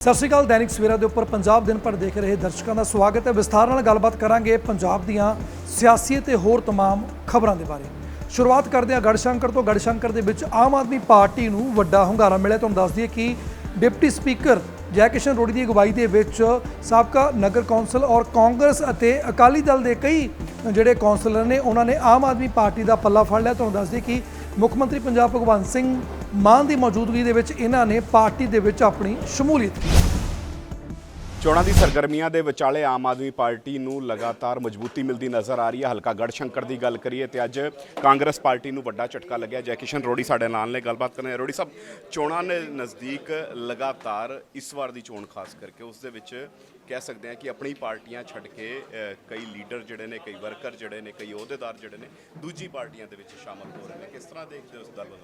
ਸਤਿ ਸ਼੍ਰੀ ਅਕਾਲ ਦੈਨਿਕ ਸਵੇਰਾ ਦੇ ਉੱਪਰ ਪੰਜਾਬ ਦਿਨ ਭਰ ਦੇਖ ਰਹੇ ਦਰਸ਼ਕਾਂ ਦਾ ਸਵਾਗਤ ਹੈ ਵਿਸਥਾਰ ਨਾਲ ਗੱਲਬਾਤ ਕਰਾਂਗੇ ਪੰਜਾਬ ਦੀਆਂ ਸਿਆਸੀ ਤੇ ਹੋਰ तमाम ਖਬਰਾਂ ਦੇ ਬਾਰੇ ਸ਼ੁਰੂਆਤ ਕਰਦੇ ਹਾਂ ਗੜਸ਼ੰਕਰ ਤੋਂ ਗੜਸ਼ੰਕਰ ਦੇ ਵਿੱਚ ਆਮ ਆਦਮੀ ਪਾਰਟੀ ਨੂੰ ਵੱਡਾ ਹੁੰਗਾਰਾ ਮਿਲਿਆ ਤੁਹਾਨੂੰ ਦੱਸ ਦਈਏ ਕਿ ਡਿਪਟੀ ਸਪੀਕਰ ਜੈ ਕਿਸ਼ਨ ਰੋੜੀ ਦੀ ਅਗਵਾਈ ਦੇ ਵਿੱਚ ਸਾਬਕਾ ਨਗਰ ਕੌਂਸਲ ਔਰ ਕਾਂਗਰਸ ਅਤੇ ਅਕਾਲੀ ਦਲ ਦੇ ਕਈ ਜਿਹੜੇ ਕੌਂਸਲਰ ਨੇ ਉਹਨਾਂ ਨੇ ਆਮ ਆਦਮੀ ਪਾਰਟੀ ਦਾ ਪੱਲਾ ਫੜ ਲਿਆ ਤੁਹਾਨੂੰ ਦੱਸ ਦਈਏ ਕਿ ਮੁੱਖ ਮੰਤਰੀ ਪੰਜਾਬ ਭਗਵੰਤ ਸਿੰਘ ਮਾਨ ਦੀ ਮੌਜੂਦਗੀ ਦੇ ਵਿੱਚ ਇਹਨਾਂ ਨੇ ਪਾਰਟੀ ਦੇ ਵਿੱਚ ਆਪਣੀ ਸ਼ਮੂਲੀਅਤ ਕੀਤੀ। ਚੋਣਾਂ ਦੀ ਸਰਗਰਮੀਆਂ ਦੇ ਵਿਚਾਲੇ ਆਮ ਆਦਮੀ ਪਾਰਟੀ ਨੂੰ ਲਗਾਤਾਰ ਮਜ਼ਬੂਤੀ ਮਿਲਦੀ ਨਜ਼ਰ ਆ ਰਹੀ ਹੈ। ਹਲਕਾ ਗੜਸ਼ੰਕਰ ਦੀ ਗੱਲ ਕਰੀਏ ਤੇ ਅੱਜ ਕਾਂਗਰਸ ਪਾਰਟੀ ਨੂੰ ਵੱਡਾ ਝਟਕਾ ਲੱਗਿਆ। ਜੈ ਕਿਸ਼ਨ ਰੋੜੀ ਸਾਡੇ ਨਾਲ ਨੇ, ਗੱਲਬਾਤ ਕਰਨੇ ਰੋੜੀ ਸਾਹਿਬ, ਚੋਣਾਂ ਦੇ ਨਜ਼ਦੀਕ ਲਗਾਤਾਰ ਇਸ ਵਾਰ ਦੀ ਚੋਣ ਖਾਸ ਕਰਕੇ ਉਸ ਦੇ ਵਿੱਚ ਕਹਿ ਸਕਦੇ ਹਾਂ ਕਿ ਆਪਣੀ ਪਾਰਟੀਆਂ ਛੱਡ ਕੇ ਕਈ ਲੀਡਰ ਜਿਹੜੇ ਨੇ, ਕਈ ਵਰਕਰ ਜਿਹੜੇ ਨੇ, ਕਈ ਅਹੁਦੇਦਾਰ ਜਿਹੜੇ ਨੇ, ਦੂਜੀ ਪਾਰਟੀਆਂ ਦੇ ਵਿੱਚ ਸ਼ਾਮਲ ਹੋ ਰਹੇ ਨੇ। ਕਿਸ ਤਰ੍ਹਾਂ ਦੇਖਦੇ ਹੋ ਉਸ ਗੱਲ ਨੂੰ?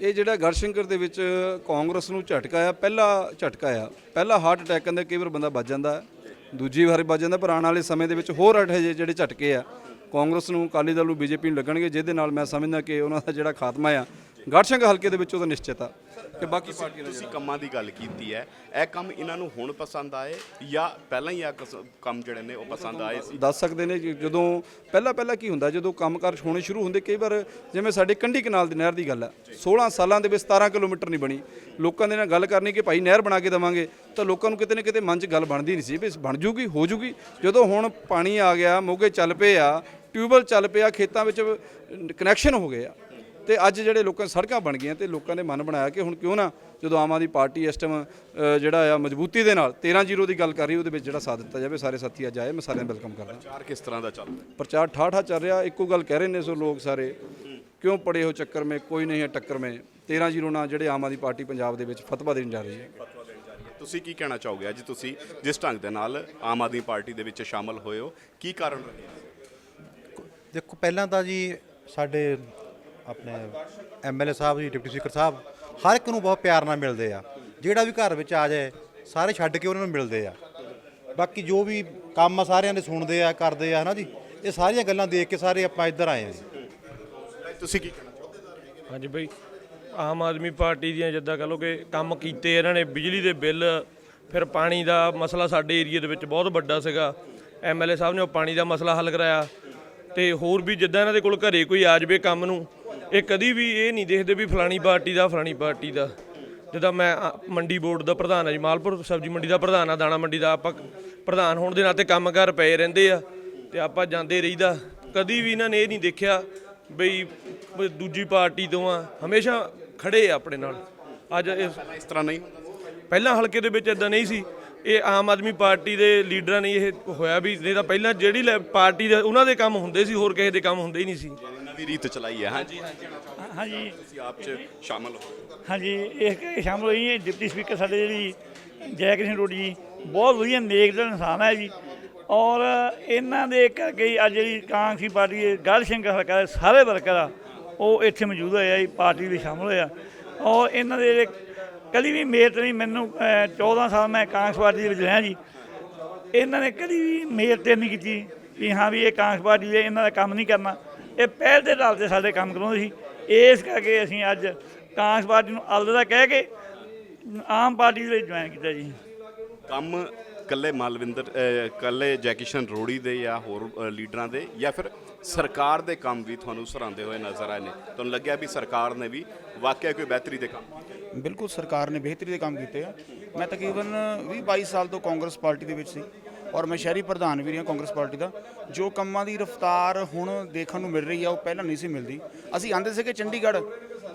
ਇਹ ਜਿਹੜਾ ਗੜਸ਼ੰਕਰ ਦੇ ਵਿੱਚ ਕਾਂਗਰਸ ਨੂੰ ਝਟਕਾ ਆ, ਪਹਿਲਾ ਝਟਕਾ ਆ। ਪਹਿਲਾ ਹਾਰਟ ਅਟੈਕ ਕਹਿੰਦੇ ਕਈ ਵਾਰ ਬੰਦਾ ਬਚ ਜਾਂਦਾ ਦੂਜੀ ਵਾਰ ਬਚ ਜਾਂਦਾ, ਪਰ ਆਉਣ ਵਾਲੇ ਸਮੇਂ ਦੇ ਵਿੱਚ ਹੋਰ ਅਠੇ ਜਿਹੜੇ ਝਟਕੇ ਆ, ਕਾਂਗਰਸ ਨੂੰ, ਅਕਾਲੀ ਦਲ ਨੂੰ, ਬੀਜੇਪੀ ਨੂੰ ਲੱਗਣਗੇ, ਜਿਹਦੇ ਨਾਲ ਮੈਂ ਸਮਝਦਾ ਕਿ ਉਹਨਾਂ ਦਾ ਜਿਹੜਾ ਖਾਤਮਾ ਆ ਗੜਸ਼ੰਕਰ ਹਲਕੇ ਦੇ ਵਿੱਚ ਉਹਦਾ ਨਿਸ਼ਚਿਤ ਆ। ਕਿ ਬਾਕੀ ਪਾਰਟੀਆਂ ਤੁਸੀਂ ਕੰਮਾਂ ਦੀ ਗੱਲ ਕੀਤੀ ਹੈ। ਇਹ ਕੰਮ ਇਹਨਾਂ ਨੂੰ ਹੁਣ ਪਸੰਦ ਆਏ ਜਾਂ ਪਹਿਲਾਂ ਹੀ ਆ ਕੰਮ ਜਿਹੜੇ ਨੇ ਉਹ ਪਸੰਦ ਆਏ ਸੀ? ਦੱਸ ਸਕਦੇ ਨੇ ਜਦੋਂ ਪਹਿਲਾਂ ਪਹਿਲਾਂ ਕੀ ਹੁੰਦਾ ਜਦੋਂ ਕੰਮਕਾਰ ਹੋਣੇ ਸ਼ੁਰੂ ਹੁੰਦੇ ਕਈ ਵਾਰ ਜਿਵੇਂ ਸਾਡੇ ਕੰਢੀ ਕਨਾਲ ਦੀ ਨਹਿਰ ਦੀ ਗੱਲ ਹੈ 16 ਸਾਲਾਂ ਦੇ ਵਿੱਚ 17 ਕਿਲੋਮੀਟਰ ਨਹੀਂ ਬਣੀ। ਲੋਕਾਂ ਦੇ ਨਾਲ ਗੱਲ ਕਰਨੀ ਕਿ ਭਾਈ ਨਹਿਰ ਬਣਾ ਕੇ ਦੇਵਾਂਗੇ ਤਾਂ ਲੋਕਾਂ ਨੂੰ ਕਿਤੇ ਨਾ ਕਿਤੇ ਮਨ 'ਚ ਗੱਲ ਬਣਦੀ ਨਹੀਂ ਸੀ ਵੀ ਬਣ ਜੂਗੀ ਹੋ ਜੂਗੀ। ਜਦੋਂ ਹੁਣ ਪਾਣੀ ਆ ਗਿਆ ਮੋਗੇ ਚੱਲ ਪਏ ਆ ਟਿਊਬਵੈਲ ਚੱਲ ਪਿਆ ਖੇਤਾਂ ਵਿੱਚ ਕਨੈਕਸ਼ਨ ਹੋ ਗਏ ਆ। ਤੇ ਅੱਜ ਜਿਹੜੇ ਲੋਕਾਂ ਸੜਕਾਂ ਬਣ ਗਈਆਂ ਤੇ ਲੋਕਾਂ ਨੇ ਮਨ ਬਣਾਇਆ ਕਿ ਹੁਣ ਕਿਉਂ ਨਾ ਜਦੋਂ ਆਮ ਆਦਮੀ ਪਾਰਟੀ ਇਸ ਟਾਈਮ ਜਿਹੜਾ ਆ ਮਜ਼ਬੂਤੀ ਦੇ ਨਾਲ 13 ਜ਼ੀਰੋ ਦੀ ਗੱਲ ਕਰ ਰਹੀ ਉਹਦੇ ਵਿੱਚ ਜਿਹੜਾ ਸਾਥ ਦਿੱਤਾ ਜਾਵੇ ਸਾਰੇ ਸਾਥੀ ਅੱਜ ਆਏ ਮੈਂ ਸਾਰਿਆਂ ਦਾ ਵੈਲਕਮ ਕਰਦਾ। ਚਾਰ ਕਿਸ ਤਰ੍ਹਾਂ ਦਾ ਚੱਲਦਾ ਹੈ? ਪ੍ਰਚਾਰ ਠਾਠਾ ਚੱਲ ਰਿਹਾ ਇੱਕੋ ਗੱਲ ਕਹਿ ਰਹੇ ਨੇ ਸੋ ਲੋਕ ਸਾਰੇ ਕਿਉਂ ਪੜੇ ਹੋ ਚੱਕਰ ਮੇ ਕੋਈ ਨਹੀਂ ਹੈ ਟੱਕਰ ਮੇ 13 ਜ਼ੀਰੋ ਨਾਲ ਜਿਹੜੇ ਆਮ ਆਦਮੀ ਪਾਰਟੀ ਪੰਜਾਬ ਦੇ ਵਿੱਚ ਫਤਵਾ ਦੇਣ ਜਾ ਰਹੀ ਹੈ। ਤੁਸੀਂ ਕੀ ਕਹਿਣਾ ਚਾਹੋਗੇ ਅੱਜ ਤੁਸੀਂ ਜਿਸ ਢੰਗ ਦੇ ਨਾਲ ਆਮ ਆਦਮੀ ਪਾਰਟੀ ਦੇ ਵਿੱਚ ਸ਼ਾਮਲ ਹੋਏ ਹੋ ਕੀ ਕਾਰਨ ਰਿਹਾ ਦੇਖੋ ਪਹਿਲਾਂ ਤਾਂ ਜੀ ਸਾਡੇ ਆਪਣੇ MLA Sahib ji deputy speaker ਸਾਹਿਬ ਹਰ ਇੱਕ ਨੂੰ ਬਹੁਤ ਪਿਆਰ ਨਾਲ ਮਿਲਦੇ ਆ। ਜਿਹੜਾ ਵੀ ਘਰ ਵਿੱਚ ਆ ਜਾਏ ਸਾਰੇ ਛੱਡ ਕੇ ਉਹਨਾਂ ਨੂੰ ਮਿਲਦੇ ਆ। ਬਾਕੀ ਜੋ ਵੀ ਕੰਮ ਆ ਸਾਰਿਆਂ ਦੇ ਸੁਣਦੇ ਆ ਕਰਦੇ ਆ ਹਨਾ ਜੀ? ਇਹ ਸਾਰੀਆਂ ਗੱਲਾਂ ਦੇਖ ਕੇ ਸਾਰੇ ਆਪਾਂ ਇੱਧਰ ਆਏ ਆ। ਜੀ ਤੁਸੀਂ ਕੀ ਕਹਿਣਾ ਹਾਂਜੀ ਬਈ ਆਮ ਆਦਮੀ ਪਾਰਟੀ ਦੀਆਂ ਜਿੱਦਾਂ ਕਹ ਲਓ ਕਿ ਕੰਮ ਕੀਤੇ ਇਹਨਾਂ ਨੇ ਬਿਜਲੀ ਦੇ ਬਿੱਲ ਫਿਰ ਪਾਣੀ ਦਾ ਮਸਲਾ ਸਾਡੇ ਏਰੀਆ ਦੇ ਵਿੱਚ ਬਹੁਤ ਵੱਡਾ ਸੀਗਾ। ਐਮਐਲਏ ਸਾਹਿਬ ਨੇ ਉਹ ਪਾਣੀ ਦਾ ਮਸਲਾ ਹੱਲ ਕਰਾਇਆ। ਤੇ ਹੋਰ ਵੀ ਜਿੱਦਾਂ ਇਹਨਾਂ ਦੇ ਕੋਲ ਘਰੇ ਕੋਈ ਆ ਜਾਵੇ ਕੰਮ ਨੂੰ ਇਹ ਕਦੀ ਵੀ ਇਹ ਨਹੀਂ ਦੇਖਦੇ ਵੀ ਫਲਾਣੀ ਪਾਰਟੀ ਦਾ ਫਲਾਣੀ ਪਾਰਟੀ ਦਾ। ਜਿੱਦਾਂ ਮੈਂ ਮੰਡੀ ਬੋਰਡ ਦਾ ਪ੍ਰਧਾਨ ਆ ਜੀ ਮਾਲਪੁਰ ਸਬਜ਼ੀ ਮੰਡੀ ਦਾ ਪ੍ਰਧਾਨ ਆ ਦਾਣਾ ਮੰਡੀ ਦਾ ਆਪਾਂ ਪ੍ਰਧਾਨ ਹੋਣ ਦੇ ਨਾਤੇ ਕੰਮਕਾਰ ਪਏ ਰਹਿੰਦੇ ਆ ਤੇ ਆਪਾਂ ਜਾਂਦੇ ਰਹੀਦਾ। ਕਦੀ ਵੀ ਇਹਨਾਂ ਨੇ ਇਹ ਨਹੀਂ ਦੇਖਿਆ ਬਈ ਦੂਜੀ ਪਾਰਟੀ ਤੋਂ ਆ ਹਮੇਸ਼ਾ ਖੜੇ ਆ ਆਪਣੇ ਨਾਲ। ਅੱਜ ਇਸ ਇਸ ਤਰ੍ਹਾਂ ਨਹੀਂ। ਹੁੰਦਾ ਪਹਿਲਾਂ ਹਲਕੇ ਦੇ ਵਿੱਚ ਇਦਾਂ ਨਹੀਂ ਸੀ। ਇਹ ਆਮ ਆਦਮੀ ਪਾਰਟੀ ਦੇ ਲੀਡਰਾਂ ਨੇ ਇਹ ਹੋਇਆ ਵੀ ਨਹੀਂ ਤਾਂ ਪਹਿਲਾਂ ਜਿਹੜੀ ਲੈ- ਪਾਰਟੀ ਦੇ ਉਹਨਾਂ ਦੇ ਕੰਮ ਹੁੰਦੇ ਸੀ ਹੋਰ ਕਿਸੇ ਦੇ ਕੰਮ ਹੁੰਦੇ ਹੀ ਨਹੀਂ ਸੀ। ਨਵੀਂ ਰੀਤ ਚਲਾਈ ਹੈ ਹਾਂਜੀ? ਹਾਂਜੀ ਤੁਸੀਂ ਆਪ ਚ ਸ਼ਾਮਲ ਹੋ। ਹਾਂਜੀ ਇਹ ਸ਼ਾਮਲ ਹੋਈ ਹੈ। ਡਿਪਟੀ ਸਪੀਕਰ ਸਾਡੇ ਜਿਹੜੀ ਜੈ ਕ੍ਰਿਸ਼ਨ ਰੋਡੀ ਜੀ ਬਹੁਤ ਵਧੀਆ ਨੇਕ ਦਿਲ ਇਨਸਾਨ ਹੈ ਜੀ। ਔਰ ਇਹਨਾਂ ਦੇ ਕਰਕੇ ਹੀ ਅੱਜ ਜਿਹੜੀ ਕਾਂਗਰਸੀ ਪਾਰਟੀ ਦੇ ਗੜ ਸਿੰਘ ਹਲਕਾ ਦੇ ਸਾਰੇ ਵਰਕਰ ਆ ਉਹ ਇੱਥੇ ਮੌਜੂਦ ਹੋਏ ਆ ਜੀ ਪਾਰਟੀ ਵਿੱਚ ਸ਼ਾਮਲ ਹੋਏ ਆ। ਔਰ ਇਹਨਾਂ ਦੇ ਜਿਹੜੇ ਕਦੀ ਵੀ ਮੇਰ ਨਹੀਂ ਮੈਨੂੰ ਅਹ, 14 ਸਾਲ ਮੈਂ ਕਾਂਗਰਸ ਪਾਰਟੀ ਦੇ ਵਿੱਚ ਰਿਹਾ ਜੀ। ਇਹਨਾਂ ਨੇ ਕਦੀ ਵੀ ਮੇਰ ਨਹੀਂ ਕੀਤੀ ਵੀ ਹਾਂ ਵੀ ਇਹ ਕਾਂਗਰਸ ਪਾਰਟੀ ਦੇ ਇਹਨਾਂ ਦਾ ਕੰਮ ਨਹੀਂ ਕਰਨਾ। ਇਹ ਪਹਿਲ ਦੇ ਆਧਾਰ ਤੇ ਸਾਡੇ ਕੰਮ ਕਰਾਉਂਦੇ ਸੀ। ਇਸ ਕਰਕੇ ਅਸੀਂ ਅੱਜ ਕਾਂਗਰਸ ਪਾਰਟੀ ਨੂੰ ਅਲਦਾ ਕਹਿ ਕੇ ਆਮ ਪਾਰਟੀ ਦੇ ਜੁਆਇਨ ਕੀਤਾ ਜੀ। ਕੰਮ ਕੱਲੇ ਮਾਲਵਿੰਦਰ ਅਹ, ਕੱਲੇ ਜੈਕਿਸ਼ਨ ਰੋੜੀ ਦੇ ਜਾਂ ਹੋਰ ਲੀਡਰਾਂ ਦੇ ਜਾਂ ਫਿਰ ਸਰਕਾਰ ਦੇ ਕੰਮ ਵੀ ਤੁਹਾਨੂੰ ਸਰਾਉਂਦੇ ਹੋਏ ਨਜ਼ਰ ਆਏ ਨੇ? ਤੁਹਾਨੂੰ ਲੱਗਿਆ ਵੀ ਸਰਕਾਰ ਨੇ ਵੀ ਵਾਕਿਆ ਕੋਈ ਬਿਹਤਰੀ ਦੇ ਕੰਮ ਬਿਲਕੁਲ ਸਰਕਾਰ ਨੇ ਬਿਹਤਰੀ ਦੇ ਕੰਮ ਕੀਤੇ ਆ। ਮੈਂ ਤਕਰੀਬਨ 20 22 ਸਾਲ ਤੋਂ ਕਾਂਗਰਸ ਪਾਰਟੀ ਦੇ ਵਿੱਚ ਸੀ ਔਰ ਮੈਂ ਸ਼ਹਿਰੀ ਪ੍ਰਧਾਨ ਵੀ ਰਿਹਾ ਕਾਂਗਰਸ ਪਾਰਟੀ ਦਾ। ਜੋ ਕੰਮਾਂ ਦੀ ਰਫ਼ਤਾਰ ਹੁਣ ਦੇਖਣ ਨੂੰ ਮਿਲ ਰਹੀ ਆ ਉਹ ਪਹਿਲਾਂ ਨਹੀਂ ਸੀ ਮਿਲਦੀ। ਅਸੀਂ ਆਂਦੇ ਸੀਗੇ ਚੰਡੀਗੜ੍ਹ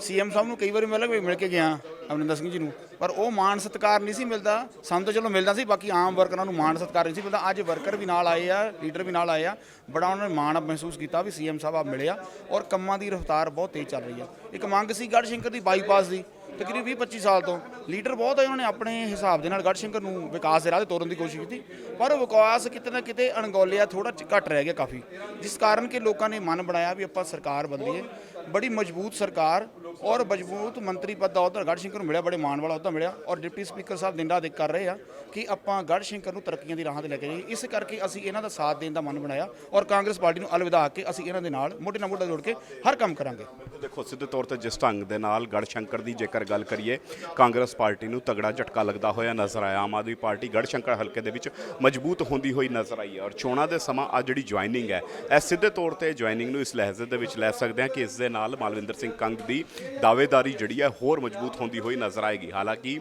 ਸੀਐਮ ਸਾਹਿਬ ਨੂੰ ਕਈ ਵਾਰੀ ਮਿਲ ਮਿਲ ਕੇ ਗਿਆ। ਅਮਰਿੰਦਰ ਸਿੰਘ ਜੀ ਨੂੰ। ਪਰ ਉਹ ਮਾਣ ਸਤਿਕਾਰ ਨਹੀਂ ਸੀ ਮਿਲਦਾ। ਸਾਨੂੰ ਤਾਂ ਚਲੋ ਮਿਲਦਾ ਸੀ, ਬਾਕੀ ਆਮ ਵਰਕਰਾਂ ਨੂੰ ਮਾਣ ਸਤਿਕਾਰ ਨਹੀਂ ਸੀ ਮਿਲਦਾ। ਅੱਜ ਵਰਕਰ ਵੀ ਨਾਲ ਆਏ ਆ, ਲੀਡਰ ਵੀ ਨਾਲ ਆਏ ਆ। ਬੜਾ ਉਹਨਾਂ ਨੇ ਮਾਣ ਮਹਿਸੂਸ ਕੀਤਾ ਵੀ ਸੀਐਮ ਸਾਹਿਬ ਆ ਮਿਲਿਆ ਔਰ ਕੰਮਾਂ ਦੀ ਰਫ਼ਤਾਰ ਬਹੁਤ ਤੇਜ਼ ਚੱਲ ਰਹੀ ਆ। ਇੱਕ ਮੰਗ ਸੀ ਗੜ੍ਹਸ਼ੰਕਰ ਦੀ ਬਾਈਪਾਸ ਦੀ, ਤਕਰੀਬਨ 20 25 ਸਾਲ ਤੋਂ। ਲੀਡਰ ਬਹੁਤ ਹੈ ਉਹਨਾਂ ਨੇ ਆਪਣੇ ਹਿਸਾਬ ਦੇ ਨਾਲ ਗੜ੍ਹਸ਼ੰਕਰ ਨੂੰ ਵਿਕਾਸ ਦੇ ਰਾਹ ਤੇ ਤੋਰਨ ਦੀ ਕੋਸ਼ਿਸ਼ ਕੀਤੀ। ਪਰ ਵਿਕਾਸ ਕਿਤੇ ਨਾ ਕਿਤੇ ਅਣਗੌਲਿਆ ਥੋੜਾ ਘੱਟ ਰਹਿ ਗਿਆ ਕਾਫੀ। ਜਿਸ ਕਾਰਨ ਕਿ ਲੋਕਾਂ ਨੇ ਮਨ ਬਣਾਇਆ ਵੀ ਆਪਾਂ ਸਰਕਾਰ ਬਦਲੀਏ ਬੜੀ ਮਜ਼ਬੂਤ ਸਰਕਾਰ ਔਰ ਮਜ਼ਬੂਤ ਮੰਤਰੀ ਪਦ ਦਾ ਅਹੁਦਾ ਗੜ੍ਹਸ਼ੰਕਰ ਨੂੰ ਮਿਲਿਆ, ਬੜੇ ਮਾਣ ਵਾਲਾ ਅਹੁਦਾ ਮਿਲਿਆ ਔਰ ਡਿਪਟੀ ਸਪੀਕਰ ਸਾਹਿਬ ਦਿਨ ਰਾਤ ਕਰ ਰਹੇ ਆ ਕਿ ਆਪਾਂ ਗੜ੍ਹਸ਼ੰਕਰ ਨੂੰ ਤਰੱਕੀਆਂ ਦੀ ਰਾਹਾਂ ਤੇ ਲੈ ਕੇ ਜਾਈਏ। ਇਸ ਕਰਕੇ ਅਸੀਂ ਇਹਨਾਂ ਦਾ ਸਾਥ ਦੇਣ ਦਾ ਮਨ ਬਣਾਇਆ ਔਰ ਕਾਂਗਰਸ ਪਾਰਟੀ ਨੂੰ ਅਲਵਿਦਾ ਕੇ ਅਸੀਂ ਇਹਨਾਂ ਦੇ ਨਾਲ ਮੋਢੇ ਨਾਲ ਮੋਢਾ ਜੋੜ ਕੇ ਹਰ ਕੰਮ ਕਰਾਂਗੇ। ਦੇਖੋ, ਸਿੱਧੇ ਤੌਰ ਤੇ ਜਿਸ ਢੰਗ ਦੇ ਨਾਲ ਗੜਸ਼ੰਕਰ ਦੀ ਜੇਕਰ ਗੱਲ ਕਰੀਏ, ਕਾਂਗਰਸ ਪਾਰਟੀ ਨੂੰ ਤਗੜਾ ਝਟਕਾ ਲੱਗਦਾ ਹੋਇਆ ਨਜ਼ਰ ਆਇਆ। ਆਮ ਆਦਮੀ ਪਾਰਟੀ ਗੜਸ਼ੰਕਰ ਹਲਕੇ ਦੇ ਵਿੱਚ ਮਜ਼ਬੂਤ ਹੁੰਦੀ ਹੋਈ ਨਜ਼ਰ ਆਈ ਹੈ ਔਰ ਚੋਣਾਂ ਦੇ ਸਮਾਂ ਆ ਜਿਹੜੀ ਜੁਆਇਨਿੰਗ ਹੈ, ਇਹ ਸਿੱਧੇ ਤੌਰ ਤੇ ਜੁਆਇਨਿੰਗ ਨੂੰ ਇਸ ਲਹਿਜ਼ੇ ਦੇ ਵਿੱਚ ਲੈ ਸਕਦੇ ਹਾਂ ਕਿ ਇਸ ਦੇ ਨਾਲ ਮਾਲਵਿੰਦਰ ਸਿੰਘ ਕੰਗ ਦੀ ਦਾਅਵੇਦਾਰੀ ਜਿਹੜੀ ਹੈ ਹੋਰ ਮਜ਼ਬੂਤ ਹੁੰਦੀ ਹੋਈ ਨਜ਼ਰ ਆਏਗੀ। ਹਾਲਾਂਕਿ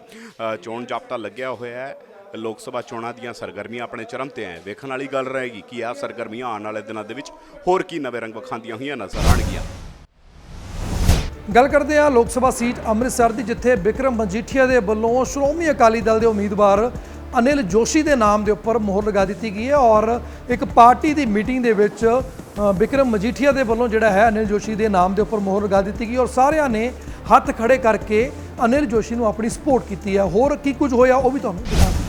ਚੋਣ ਜਾਬਤਾ ਲੱਗਿਆ ਹੋਇਆ ਹੈ। ਲੋਕ ਸਭਾ ਚੋਣਾਂ ਦੀਆਂ ਸਰਗਰਮੀਆਂ ਆਪਣੇ ਚਰਮ ਤੇ ਹੈ ਵੇਖਣ ਵਾਲੀ ਗੱਲ ਰਹੇਗੀ ਕਿ ਇਹ ਸਰਗਰਮੀਆਂ ਆਉਣ ਵਾਲੇ ਦਿਨਾਂ ਦੇ ਵਿੱਚ ਹੋਰ ਕੀ ਨਵੇਂ ਰੰਗ ਵਿਖਾਉਂਦੀਆਂ ਹੋਈਆਂ ਨਜ਼ਰ ਆਉਣਗੀਆਂ। ਗੱਲ ਕਰਦੇ ਹਾਂ ਲੋਕ ਸਭਾ ਸੀਟ ਅੰਮ੍ਰਿਤਸਰ ਦੀ, ਜਿੱਥੇ ਬਿਕਰਮ ਮਜੀਠੀਆ ਦੇ ਵੱਲੋਂ ਸ਼੍ਰੋਮਣੀ ਅਕਾਲੀ ਦਲ ਦੇ ਉਮੀਦਵਾਰ ਅਨਿਲ ਜੋਸ਼ੀ ਦੇ ਨਾਮ ਦੇ ਉੱਪਰ ਮੋਹਰ ਲਗਾ ਦਿੱਤੀ ਗਈ ਹੈ ਔਰ ਇੱਕ ਪਾਰਟੀ ਦੀ ਮੀਟਿੰਗ ਦੇ ਵਿੱਚ ਅ, ਬਿਕਰਮ ਮਜੀਠੀਆ ਦੇ ਵੱਲੋਂ ਜਿਹੜਾ ਹੈ ਅਨਿਲ ਜੋਸ਼ੀ ਦੇ ਨਾਮ ਦੇ ਉੱਪਰ ਮੋਹਰ ਲਗਾ ਦਿੱਤੀ ਗਈ ਔਰ ਸਾਰਿਆਂ ਨੇ ਹੱਥ ਖੜੇ ਕਰਕੇ ਅਨਿਲ ਜੋਸ਼ੀ ਨੂੰ ਆਪਣੀ ਸਪੋਰਟ ਕੀਤੀ ਹੈ। ਹੋਰ ਕੀ ਕੁਝ ਹੋਇਆ ਉਹ ਵੀ ਤੁਹਾਨੂੰ ਦਿਖਾਉਂਦੇ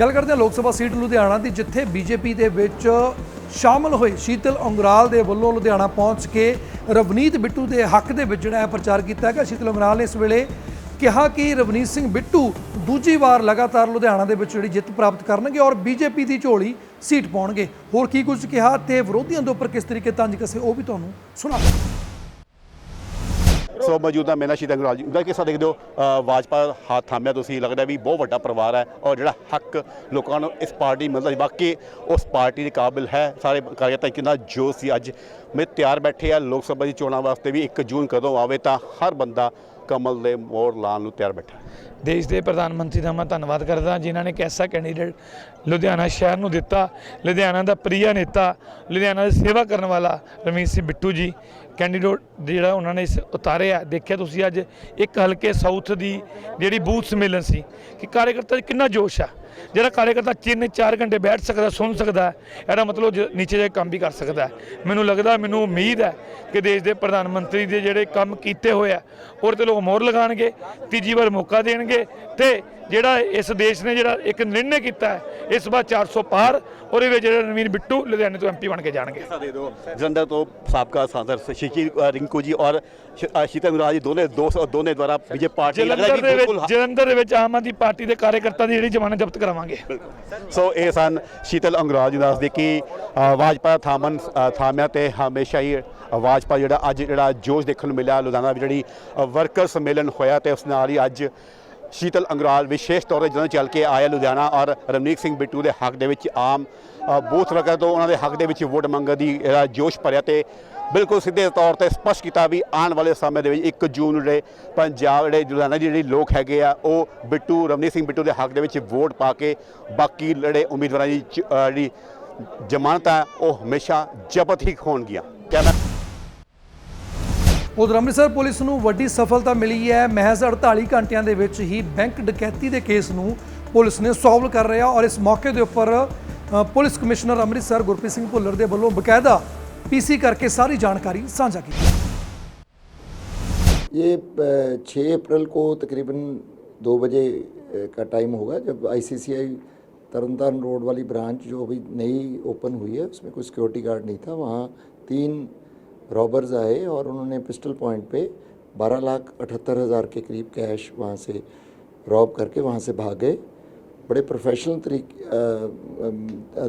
ਗੱਲ ਕਰਦੇ ਹਾਂ ਲੋਕ ਸਭਾ ਸੀਟ ਲੁਧਿਆਣਾ ਦੀ ਜਿੱਥੇ ਬੀਜੇਪੀ ਦੇ ਵਿੱਚ ਸ਼ਾਮਲ ਹੋਏ ਸ਼ੀਤਲ ਉਂਗਰਾਲ ਦੇ ਵੱਲੋਂ ਲੁਧਿਆਣਾ ਪਹੁੰਚ ਕੇ ਰਵਨੀਤ ਬਿੱਟੂ ਦੇ ਹੱਕ ਦੇ ਵਿੱਚ ਜਿਹੜਾ ਹੈ ਪ੍ਰਚਾਰ ਕੀਤਾ ਹੈਗਾ ਸ਼ੀਤਲ ਅੰਗਰਾਲ ਨੇ ਇਸ ਵੇਲੇ ਕਿਹਾ ਕਿ ਰਵਨੀਤ ਸਿੰਘ ਬਿੱਟੂ ਦੂਜੀ ਵਾਰ ਲਗਾਤਾਰ ਲੁਧਿਆਣਾ ਦੇ ਵਿੱਚ ਜਿਹੜੀ ਜਿੱਤ ਪ੍ਰਾਪਤ ਕਰਨਗੇ ਔਰ ਬੀਜੇਪੀ ਦੀ ਝੋਲੀ ਸੀਟ ਪਾਉਣਗੇ। ਹੋਰ ਕੀ ਕੁਝ ਕਿਹਾ ਤੇ ਵਿਰੋਧੀਆਂ ਦੇ ਉੱਪਰ ਕਿਸ ਤਰੀਕੇ ਤੰਜ ਕਸੇ ਉਹ ਵੀ ਤੁਹਾਨੂੰ ਸੁਣਾ ਸੋ ਮੌਜੂਦਾ ਮੇਨਾ ਸ਼ੀਤ ਅੰਗਰਾਲ ਜੀ ਉਹਦਾ ਕਿ ਦੇਖਦੇ ਹੋ ਅ, ਵਾਜਪਾ ਹੱਥ ਥਾਮਿਆ ਤੁਸੀਂ ਲੱਗਦਾ ਵੀ ਬਹੁਤ ਵੱਡਾ ਪਰਿਵਾਰ ਹੈ ਔਰ ਜਿਹੜਾ ਹੱਕ ਲੋਕਾਂ ਨੂੰ ਇਸ ਪਾਰਟੀ ਮਿਲਦਾ ਜੀ ਵਾਕਈ ਉਸ ਪਾਰਟੀ ਦੇ ਕਾਬਿਲ ਹੈ ਸਾਰੇ ਕਾਰਜਕਰਤਾ ਕਿੰਨਾ ਜੋਸ਼ ਸੀ। ਅੱਜ ਮੈਂ ਤਿਆਰ ਬੈਠੇ ਆ ਲੋਕ ਸਭਾ ਦੀ ਚੋਣਾਂ ਵਾਸਤੇ ਵੀ 1 ਜੂਨ ਕਦੋਂ ਆਵੇ ਤਾਂ ਹਰ ਬੰਦਾ ਕਮਲ ਦੇ ਮੋੜ ਲਾਉਣ ਨੂੰ ਤਿਆਰ ਬੈਠਾ। ਦੇਸ਼ ਦੇ ਪ੍ਰਧਾਨ ਮੰਤਰੀ ਦਾ ਮੈਂ ਧੰਨਵਾਦ ਕਰਦਾ, ਜਿਨ੍ਹਾਂ ਨੇ ਕੈਸਾ ਕੈਂਡੀਡੇਟ ਲੁਧਿਆਣਾ ਸ਼ਹਿਰ ਨੂੰ ਦਿੱਤਾ। ਲੁਧਿਆਣਾ ਦਾ ਪ੍ਰਿਆ ਨੇਤਾ, ਲੁਧਿਆਣਾ ਦੀ ਸੇਵਾ ਕਰਨ ਵਾਲਾ ਰਮੀਤ ਸਿੰਘ ਬਿੱਟੂ ਜੀ। ਕੈਂਡੀਡੇਟ ਜਿਹੜਾ ਉਹਨਾਂ ਨੇ ਇਸ ਉਤਾਰਿਆ, ਦੇਖਿਆ ਤੁਸੀਂ ਅੱਜ ਇੱਕ ਹਲਕੇ ਸਾਊਥ ਦੀ ਜਿਹੜੀ ਬੂਥ ਸੰਮੇਲਨ ਸੀ, ਕਿ ਕਾਰਜਕਰਤਾ 'ਚ ਕਿੰਨਾ ਜੋਸ਼ ਆ। ਜਿਹੜਾ ਕਾਰਜਕਰਤਾ ਤਿੰਨ ਚਾਰ ਘੰਟੇ ਬੈਠ ਸਕਦਾ ਸੁਣ ਸਕਦਾ ਇਹਦਾ ਮਤਲਬ ਨੀਚੇ ਜਾ ਕੇ ਕੰਮ ਵੀ ਕਰ ਸਕਦਾ। ਮੈਨੂੰ ਲੱਗਦਾ ਮੈਨੂੰ ਉਮੀਦ ਹੈ ਕਿ ਦੇਸ਼ ਦੇ ਪ੍ਰਧਾਨ ਮੰਤਰੀ ਦੇ ਜਿਹੜੇ ਕੰਮ ਕੀਤੇ ਹੋਏ ਆ ਉਹਦੇ ਤੇ ਲੋਕ ਮੋਹਰ ਲਗਾਉਣਗੇ ਤੀਜੀ ਵਾਰ ਮੌਕਾ ਦੇਣਗੇ ਤੇ ਜਿਹੜਾ ਇਸ ਦੇਸ਼ ਨੇ ਜਿਹੜਾ ਇੱਕ ਨਿਰਣੇ ਕੀਤਾ ਹੈ ਇਸ ਵਾਰ 400 ਪਾਰ ਉਹਦੇ ਵਿੱਚ ਜਿਹੜਾ ਨਵੀਨ ਬਿੱਟੂ ਲੁਧਿਆਣੇ ਤੋਂ ਐਮਪੀ ਬਣ ਕੇ ਜਾਣਗੇ ਦੋ ਜਲੰਧਰ ਤੋਂ ਸਾਬਕਾ ਸਾਂਸਦ ਸ਼ਿਕੀ ਅ, ਰਿੰਕੂ ਜੀ ਔਰ ਸ਼- ਅ, ਸ਼ੀਤਲ ਅੰਗਰਾਲ ਜੀ ਦੋਨੇ ਦੋਸਤ ਦੋਨੇ ਦੁਆਰਾ ਬੀਜੇ ਪਾਰਟੀ ਲੱਗਦਾ ਦੇ ਬਿਲਕੁਲ ਜਲੰਧਰ ਦੇ ਵਿੱਚ ਆਮ ਆਦਮੀ ਪਾਰਟੀ ਦੇ ਕਾਰਜਕਰਤਾ ਦੀ ਜਿਹੜੀ ਜ਼ਮਾਨਤ ਜ਼ਬਤ ਕਰਾਵਾਂਗੇ। ਸੋ ਇਹ ਸਨ ਸ਼ੀਤਲ ਅੰਗਰਾਜ ਜੀ ਦੱਸਦੇ ਕਿ ਵਾਜਪਾ ਥਾਮਨ ਅ, ਥਾਮਿਆ ਤੇ ਹਮੇਸ਼ਾ ਹੀ ਵਾਜਪਾ ਜਿਹੜਾ ਅੱਜ ਜਿਹੜਾ ਜੋਸ਼ ਦੇਖਣ ਨੂੰ ਮਿਲਿਆ ਲੁਧਿਆਣਾ ਵਿੱਚ ਜਿਹੜੀ ਵਰਕਰ ਸੰਮੇਲਨ ਹੋਇਆ ਤੇ ਉਸ ਨਾਲ ਹੀ ਅੱਜ ਸ਼ੀਤਲ ਅੰਗਰਾਲ ਵਿਸ਼ੇਸ਼ ਤੌਰ ਤੇ ਜਦੋਂ ਚੱਲ ਕੇ ਆਇਆ ਲੁਧਿਆਣਾ ਔਰ ਰਮਨੀਕ ਸਿੰਘ ਬਿੱਟੂ ਦੇ ਹੱਕ ਦੇ ਵਿੱਚ ਆਮ ਬੂਥ ਵਰਕਰ ਤੋਂ ਉਹਨਾਂ ਦੇ ਹੱਕ ਦੇ ਵਿੱਚ ਵੋਟ ਮੰਗਣ ਦੀ ਜੋਸ਼ ਭਰਿਆ ਤੇ ਬਿਲਕੁਲ ਸਿੱਧੇ ਤੌਰ ਤੇ ਸਪਸ਼ਟ ਕੀਤਾ ਵੀ ਆਉਣ ਵਾਲੇ ਸਮੇਂ ਦੇ ਵਿੱਚ 1 ਜੂਨ ਨੂੰ ਜਿਹੜੇ ਪੰਜਾਬ ਜਿਹੜੇ ਲੁਧਿਆਣਾ ਦੀ ਜਿਹੜੀ ਲੋਕ ਹੈਗੇ ਆ, ਉਹ ਬਿੱਟੂ ਰਮਨੀਤ ਸਿੰਘ ਬਿੱਟੂ ਦੇ ਹੱਕ ਦੇ ਵਿੱਚ ਵੋਟ ਪਾ ਕੇ ਬਾਕੀ ਜਿਹੜੇ ਉਮੀਦਵਾਰਾਂ ਦੀ ਚ- ਜਿਹੜੀ ਜ਼ਮਾਨਤ ਹੈ ਉਹ ਹਮੇਸ਼ਾ ਜ਼ਬਤ ਹੀ ਹੋਣਗੀਆਂ ਕੈਮਰਾ ਉਧਰ ਅੰਮ੍ਰਿਤਸਰ ਪੁਲਿਸ ਨੂੰ ਵੱਡੀ ਸਫਲਤਾ ਮਿਲੀ ਹੈ ਮਹਿਜ਼ 48 ਘੰਟਿਆਂ ਦੇ ਵਿੱਚ ਹੀ ਬੈਂਕ ਡਕੈਤੀ ਦੇ ਕੇਸ ਨੂੰ ਪੁਲਿਸ ਨੇ ਸੋਲਵ ਕਰ ਰਿਹਾ ਔਰ ਇਸ ਮੌਕੇ ਦੇ ਉੱਪਰ ਅ, ਪੁਲਿਸ ਕਮਿਸ਼ਨਰ ਅੰਮ੍ਰਿਤਸਰ ਗੁਰਪ੍ਰੀਤ ਸਿੰਘ ਭੁੱਲਰ ਦੇ ਵੱਲੋਂ ਬਕਾਇਦਾ ਪੀਸੀ ਕਰਕੇ ਸਾਰੀ ਜਾਣਕਾਰੀ ਸਾਂਝਾ ਕੀਤੀ ये छः अप्रैल को तकरीबन दो बजे अ, का टाइम होगा जब आईसीसीआई तरनतारन रोड वाली ब्रांच जो अभी नई ओपन हुई है उसमें कोई सिक्योरिटी गार्ड नहीं था वहाँ तीन रॉबर्स आए और उन्होंने पिस्टल पॉइंट पे बारह लाख अठहत्तर हज़ार के करीब कैश वहाँ से रॉब करके वहाँ से भाग। गए बड़े प्रोफेशनल तरीके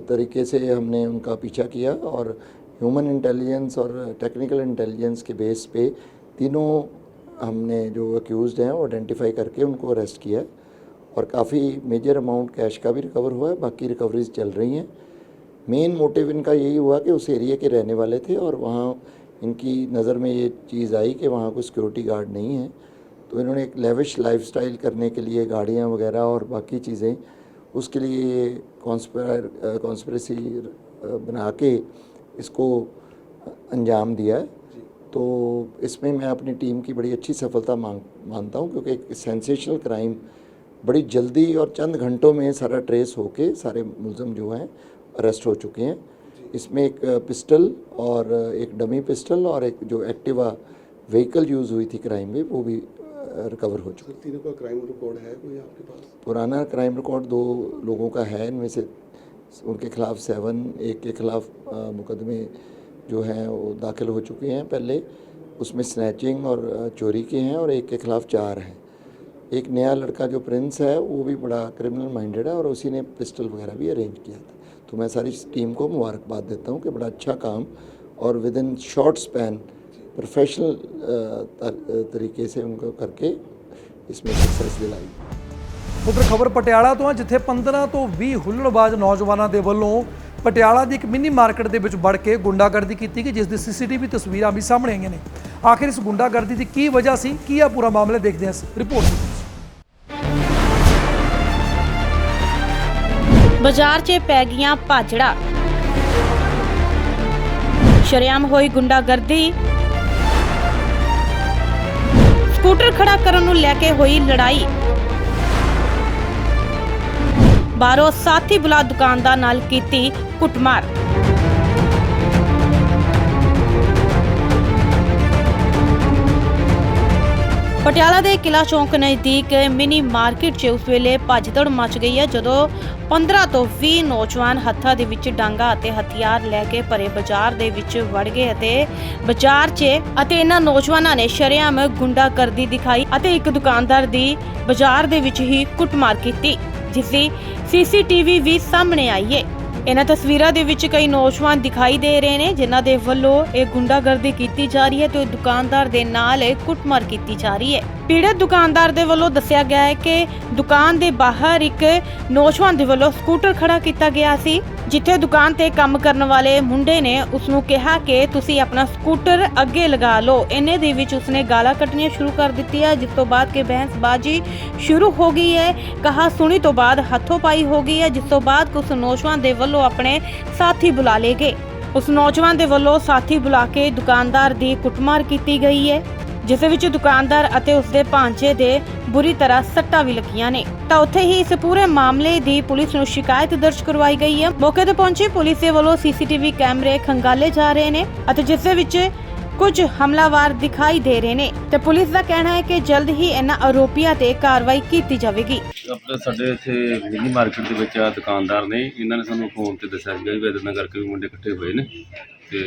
तरीके से हमने उनका पीछा किया और ह्यूमन इंटेलिजेंस और टेक्निकल इंटेलिजेंस के बेस पे तीनों हमने जो अक्यूज़ हैं वो आइडेंटिफाई करके उनको अरेस्ट किया और काफ़ी मेजर अमाउंट कैश का भी रिकवर हुआ है, बाकी रिकवरीज चल रही हैं। मेन मोटिव इनका यही हुआ कि उस एरिया के रहने वाले थे और वहाँ इनकी नज़र में ये चीज़ आई कि वहाँ कोई सिक्योरिटी गार्ड नहीं है। तो इन्होंने एक लेविश लाइफस्टाइल करने के लिए गाड़ियाँ वगैरह और बाकी चीज़ें उसके लिए कॉन्स्पायर कॉन्स्परेसी बना के इसको अंजाम दिया है। तो इसमें मैं अपनी टीम की बड़ी अच्छी सफलता मांग मानता हूँ क्योंकि एक सेंसेशनल क्राइम बड़ी जल्दी और चंद घंटों में सारा ट्रेस होके सारे मुलजम जो हैं अरेस्ट हो चुके हैं। इसमें एक पिस्टल और एक डमी पिस्टल और एक जो एक्टिवा व्हीकल यूज़ हुई थी क्राइम में वो भी रिकवर हो चुकी। तीनों का क्राइम रिकॉर्ड है कोई आपके पास? पुराना क्राइम रिकॉर्ड दो लोगों का है इनमें से उनके खिलाफ सेवन एक के खिलाफ मुकदमे जो हैं वो दाखिल हो चुके हैं पहले। उसमें स्नैचिंग और चोरी के हैं और एक के खिलाफ चार हैं। एक नया लड़का जो प्रिंस है वो भी बड़ा क्रिमिनल माइंडेड है और उसी ने पिस्टल वगैरह भी अरेंज किया था। तो मैं सारी टीम को मुबारकबाद देता हूँ कि बड़ा अच्छा काम और with in short span professional तरीके से उनको करके इसमें सक्सेस दिलाई ਉਧਰ ਖਬਰ ਪਟਿਆਲਾ ਤੋਂ ਹੈ ਜਿੱਥੇ 15 ਤੋਂ 20 ਹੁੱਲੜਬਾਜ਼ ਨੌਜਵਾਨਾਂ ਦੇ ਵੱਲੋਂ ਪਟਿਆਲਾ ਦੀ ਇੱਕ ਮਿੰਨੀ ਮਾਰਕੀਟ ਦੇ ਵਿੱਚ ਵੜ ਕੇ ਗੁੰਡਾਗਰਦੀ ਕੀਤੀ ਗਈ ਜਿਸ ਦੀ ਸੀਸੀਟੀਵੀ ਤਸਵੀਰਾਂ ਵੀ ਸਾਹਮਣੇ ਆਈਆਂ ਨੇ ਆਖਿਰ ਇਸ ਗੁੰਡਾਗਰਦੀ ਦੀ ਕੀ ਵਜ੍ਹਾ ਸੀ ਕੀ ਆ ਪੂਰਾ ਮਾਮਲਾ ਦੇਖਦੇ ਹਾਂ ਇਸ ਰਿਪੋਰਟ ਬਾਜ਼ਾਰ 'ਚ ਪੈ ਗਈਆਂ ਭਾਜੜਾ। ਸ਼ਰੇਆਮ ਹੋਈ ਗੁੰਡਾਗਰਦੀ। ਸਕੂਟਰ ਖੜਾ ਕਰਨ ਨੂੰ ਲੈ ਕੇ ਹੋਈ ਲੜਾਈ। ਬਾਹਰੋਂ ਸਾਥੀ ਬੁਲਾ ਦੁਕਾਨਦਾਰ ਨਾਲ ਕੀਤੀ ਕੁੱਟਮਾਰ। ਪਟਿਆਲਾ ਦੇ ਕਿਲਾ ਚੌਂਕ ਨਜ਼ਦੀਕ ਮਿਨੀ ਮਾਰਕੀਟ 'ਚ ਉਸ ਵੇਲੇ ਭੱਜਦੜ ਮਚ ਗਈ ਹੈ, ਜਦੋਂ 15 ਤੋਂ 20 ਨੌਜਵਾਨ ਹੱਥਾਂ ਦੇ ਵਿੱਚ ਡਾਂਗਾ ਅਤੇ ਹਥਿਆਰ ਲੈ ਕੇ ਭਰੇ ਬਾਜ਼ਾਰ ਦੇ ਵਿੱਚ ਵੜ ਗਏ ਅਤੇ ਬਾਜ਼ਾਰ 'ਚ ਅਤੇ ਇਹਨਾਂ ਨੌਜਵਾਨਾਂ ਨੇ ਸ਼ਰੇਆਮ ਗੁੰਡਾਗਰਦੀ ਦਿਖਾਈ ਅਤੇ ਇੱਕ ਦੁਕਾਨਦਾਰ ਦੀ ਬਾਜ਼ਾਰ ਦੇ ਵਿੱਚ ਹੀ ਕੁੱਟਮਾਰ ਕੀਤੀ ਜਿਸ ਦੀ ਸੀਸੀਟੀਵੀ ਵੀ ਸਾਹਮਣੇ ਆਈ ਹੈ। ਇਹਨਾਂ ਤਸਵੀਰਾਂ ਦੇ ਵਿੱਚ ਕਈ ਨੌਜਵਾਨ ਦਿਖਾਈ ਦੇ ਰਹੇ ਨੇ, ਜਿਨ੍ਹਾਂ ਦੇ ਵੱਲੋਂ ਇਹ ਗੁੰਡਾਗਰਦੀ ਕੀਤੀ ਜਾ ਰਹੀ ਹੈ ਤੇ ਦੁਕਾਨਦਾਰ ਦੇ ਨਾਲ ਇਹ ਕੁੱਟਮਾਰ ਕੀਤੀ ਜਾ ਰਹੀ ਹੈ। ਪੀੜਤ ਦੁਕਾਨਦਾਰ ਦੇ ਵੱਲੋਂ ਦੱਸਿਆ ਗਿਆ ਹੈ ਕਿ ਦੁਕਾਨ ਦੇ ਬਾਹਰ ਇੱਕ ਨੌਜਵਾਨ ਦੇ ਵੱਲੋਂ ਸਕੂਟਰ ਖੜਾ ਕੀਤਾ ਗਿਆ ਸੀ, ਜਿੱਥੇ ਦੁਕਾਨ ਤੇ ਕੰਮ ਕਰਨ ਵਾਲੇ ਮੁੰਡੇ ਨੇ ਉਸ ਨੂੰ ਕਿਹਾ ਕਿ ਤੁਸੀਂ ਆਪਣਾ ਸਕੂਟਰ ਅੱਗੇ ਲਗਾ ਲਓ। ਇੰਨੇ ਦੇ ਵਿੱਚ ਉਸਨੇ ਗਾਲਾਂ ਕੱਢਣੀਆਂ ਸ਼ੁਰੂ ਕਰ ਦਿੱਤੀਆਂ, ਜਿਸ ਤੋਂ ਬਾਅਦ ਕਿ ਬਹਿਸਬਾਜ਼ੀ ਸ਼ੁਰੂ ਹੋ ਗਈ ਹੈ। ਕਹਾ ਸੁਣੀ ਤੋਂ ਬਾਅਦ ਹੱਥੋਂ ਪਾਈ ਹੋ ਗਈ ਹੈ, ਜਿਸ ਤੋਂ ਬਾਅਦ ਉਸ ਨੌਜਵਾਨ ਦੇ ਵੱਲੋਂ ਆਪਣੇ ਸਾਥੀ ਬੁਲਾ ਲਏ ਗਏ। ਉਸ ਨੌਜਵਾਨ ਦੇ ਵੱਲੋਂ ਸਾਥੀ ਬੁਲਾ ਕੇ ਦੁਕਾਨਦਾਰ ਦੀ ਕੁੱਟਮਾਰ ਕੀਤੀ ਗਈ ਹੈ। ਜਿਸ ਵਿੱਚ ਦੁਕਾਨਦਾਰ ਅਤੇ ਉਸਦੇ ਭਾਂਜੇ ਦੇ ਬੁਰੀ ਤਰ੍ਹਾਂ ਸੱਟਾਂ ਵੀ ਲੱਗੀਆਂ ਨੇ। ਤਾਂ ਉੱਥੇ ਹੀ ਇਸ ਪੂਰੇ ਮਾਮਲੇ ਦੀ ਪੁਲਿਸ ਨੂੰ ਸ਼ਿਕਾਇਤ ਦਰਜ ਕਰਵਾਈ ਗਈ ਹੈ। ਮੌਕੇ ਤੇ ਪਹੁੰਚੀ ਪੁਲਿਸ ਦੇ ਵੱਲੋਂ ਸੀਸੀਟੀਵੀ ਕੈਮਰੇ ਖੰਗਾਲੇ ਜਾ ਰਹੇ ਨੇ ਅਤੇ ਜਿਸ ਦੇ ਵਿੱਚ ਕੁਝ ਹਮਲਾਵਰ ਦਿਖਾਈ ਦੇ ਰਹੇ ਨੇ। ਤੇ ਪੁਲਿਸ ਦਾ ਕਹਿਣਾ ਹੈ ਕਿ ਜਲਦ ਹੀ ਇਹਨਾਂ ਆਰੋਪੀਆਂ ਤੇ ਕਾਰਵਾਈ ਕੀਤੀ ਜਾਵੇਗੀ। ਆਪਣੇ ਸਾਡੇ ਇੱਥੇ ਮਿਨੀ ਮਾਰਕੀਟ ਦੇ ਵਿੱਚ ਆ ਦੁਕਾਨਦਾਰ ਨੇ। ਇਹਨਾਂ ਨੇ ਸਾਨੂੰ ਫੋਨ ਤੇ ਦੱਸਿਆ ਸੀਗਾ ਵੀ ਇਦਾਂ ਕਰਕੇ ਵੀ ਮੁੰਡੇ ਇਕੱਠੇ ਹੋਏ ਨੇ। ਤੇ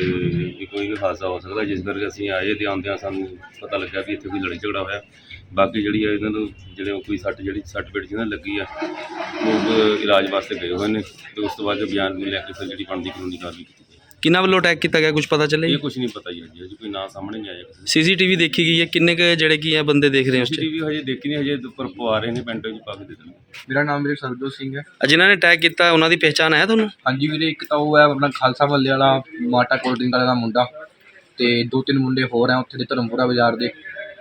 ਵੀ ਕੋਈ ਵੀ ਹਾਦਸਾ ਹੋ ਸਕਦਾ, ਜਿਸ ਕਰਕੇ ਅਸੀਂ ਆਏ ਤੇ ਆਉਂਦਿਆਂ ਸਾਨੂੰ ਪਤਾ ਲੱਗਾ ਵੀ ਇੱਥੇ ਕੋਈ ਲੜਾਈ ਝਗੜਾ ਹੋਇਆ। ਬਾਕੀ ਜਿਹੜੀ ਆ ਇਹਨਾਂ ਨੂੰ, ਜਿਹੜੇ ਕੋਈ ਸੱਟ, ਜਿਹੜੀ ਸੱਟ ਪੇਟ ਜਿਹਨਾਂ ਲੱਗੀ ਆ, ਉਹ ਇਲਾਜ ਵਾਸਤੇ ਗਏ ਹੋਏ ਨੇ ਤੇ ਉਸ ਤੋਂ ਬਾਅਦ ਬਿਆਨ ਨੂੰ ਲੈ ਕੇ ਫਿਰ ਜਿਹੜੀ ਬਣਦੀ ਕਾਨੂੰਨੀ ਕਾਰਵਾਈ ਕੀਤੀ ਕਿੰਨਾ ਵੱਲੋਂ ਅਟੈਕ ਕੀਤਾ ਗਿਆ ਕੁਝ ਪਤਾ ਚੱਲੇ ਇਹ ਕੁਝ ਨਹੀਂ ਪਤਾ ਜੀ ਅਜੇ ਕੋਈ ਨਾਂ ਸਾਹਮਣੇ ਨਹੀਂ ਆਇਆ ਕਿਸੇ ਸੀਸੀਟੀਵੀ ਦੇਖੀ ਗਈ ਹੈ ਕਿੰਨੇ ਕੁ ਜਿਹੜੇ ਕੀ ਹੈ ਬੰਦੇ ਦੇਖ ਰਹੇ ਹੋ ਉਸ 'ਚ? ਸੀਸੀਟੀਵੀ ਹਜੇ ਦੇਖੀ ਨਹੀਂ ਹਜੇ ਉੱਪਰ ਪਵਾ ਰਹੇ ਨੇ ਪੈਂਟੋ ਜੀ ਪਾ ਕੇ ਦੇ ਦੇਣਗੇ ਮੇਰਾ ਨਾਮ ਵੀਰੇ ਸਰਦੂਲ ਸਿੰਘ ਹੈ। ਅ, ਜਿਨ੍ਹਾਂ ਨੇ ਅਟੈਕ ਕੀਤਾ ਉਹਨਾਂ ਦੀ ਪਹਿਚਾਣ ਹੈ ਤੁਹਾਨੂੰ? ਹਾਂਜੀ ਵੀਰੇ ਇੱਕ ਤਾਂ ਉਹ ਹੈ ਆਪਣਾ ਖਾਲਸਾ ਮੱਲੇ ਵਾਲਾ ਮਾਟਾ ਕੋਲਡ ਡਰਿੰਕ ਵਾਲੇ ਦਾ ਮੁੰਡਾ। ਤੇ ਦੋ ਤਿੰਨ ਮੁੰਡੇ ਹੋਰ ਆ ਉੱਥੇ ਦੇ ਧਰਮਪੁਰਾ ਬਾਜ਼ਾਰ ਦੇ।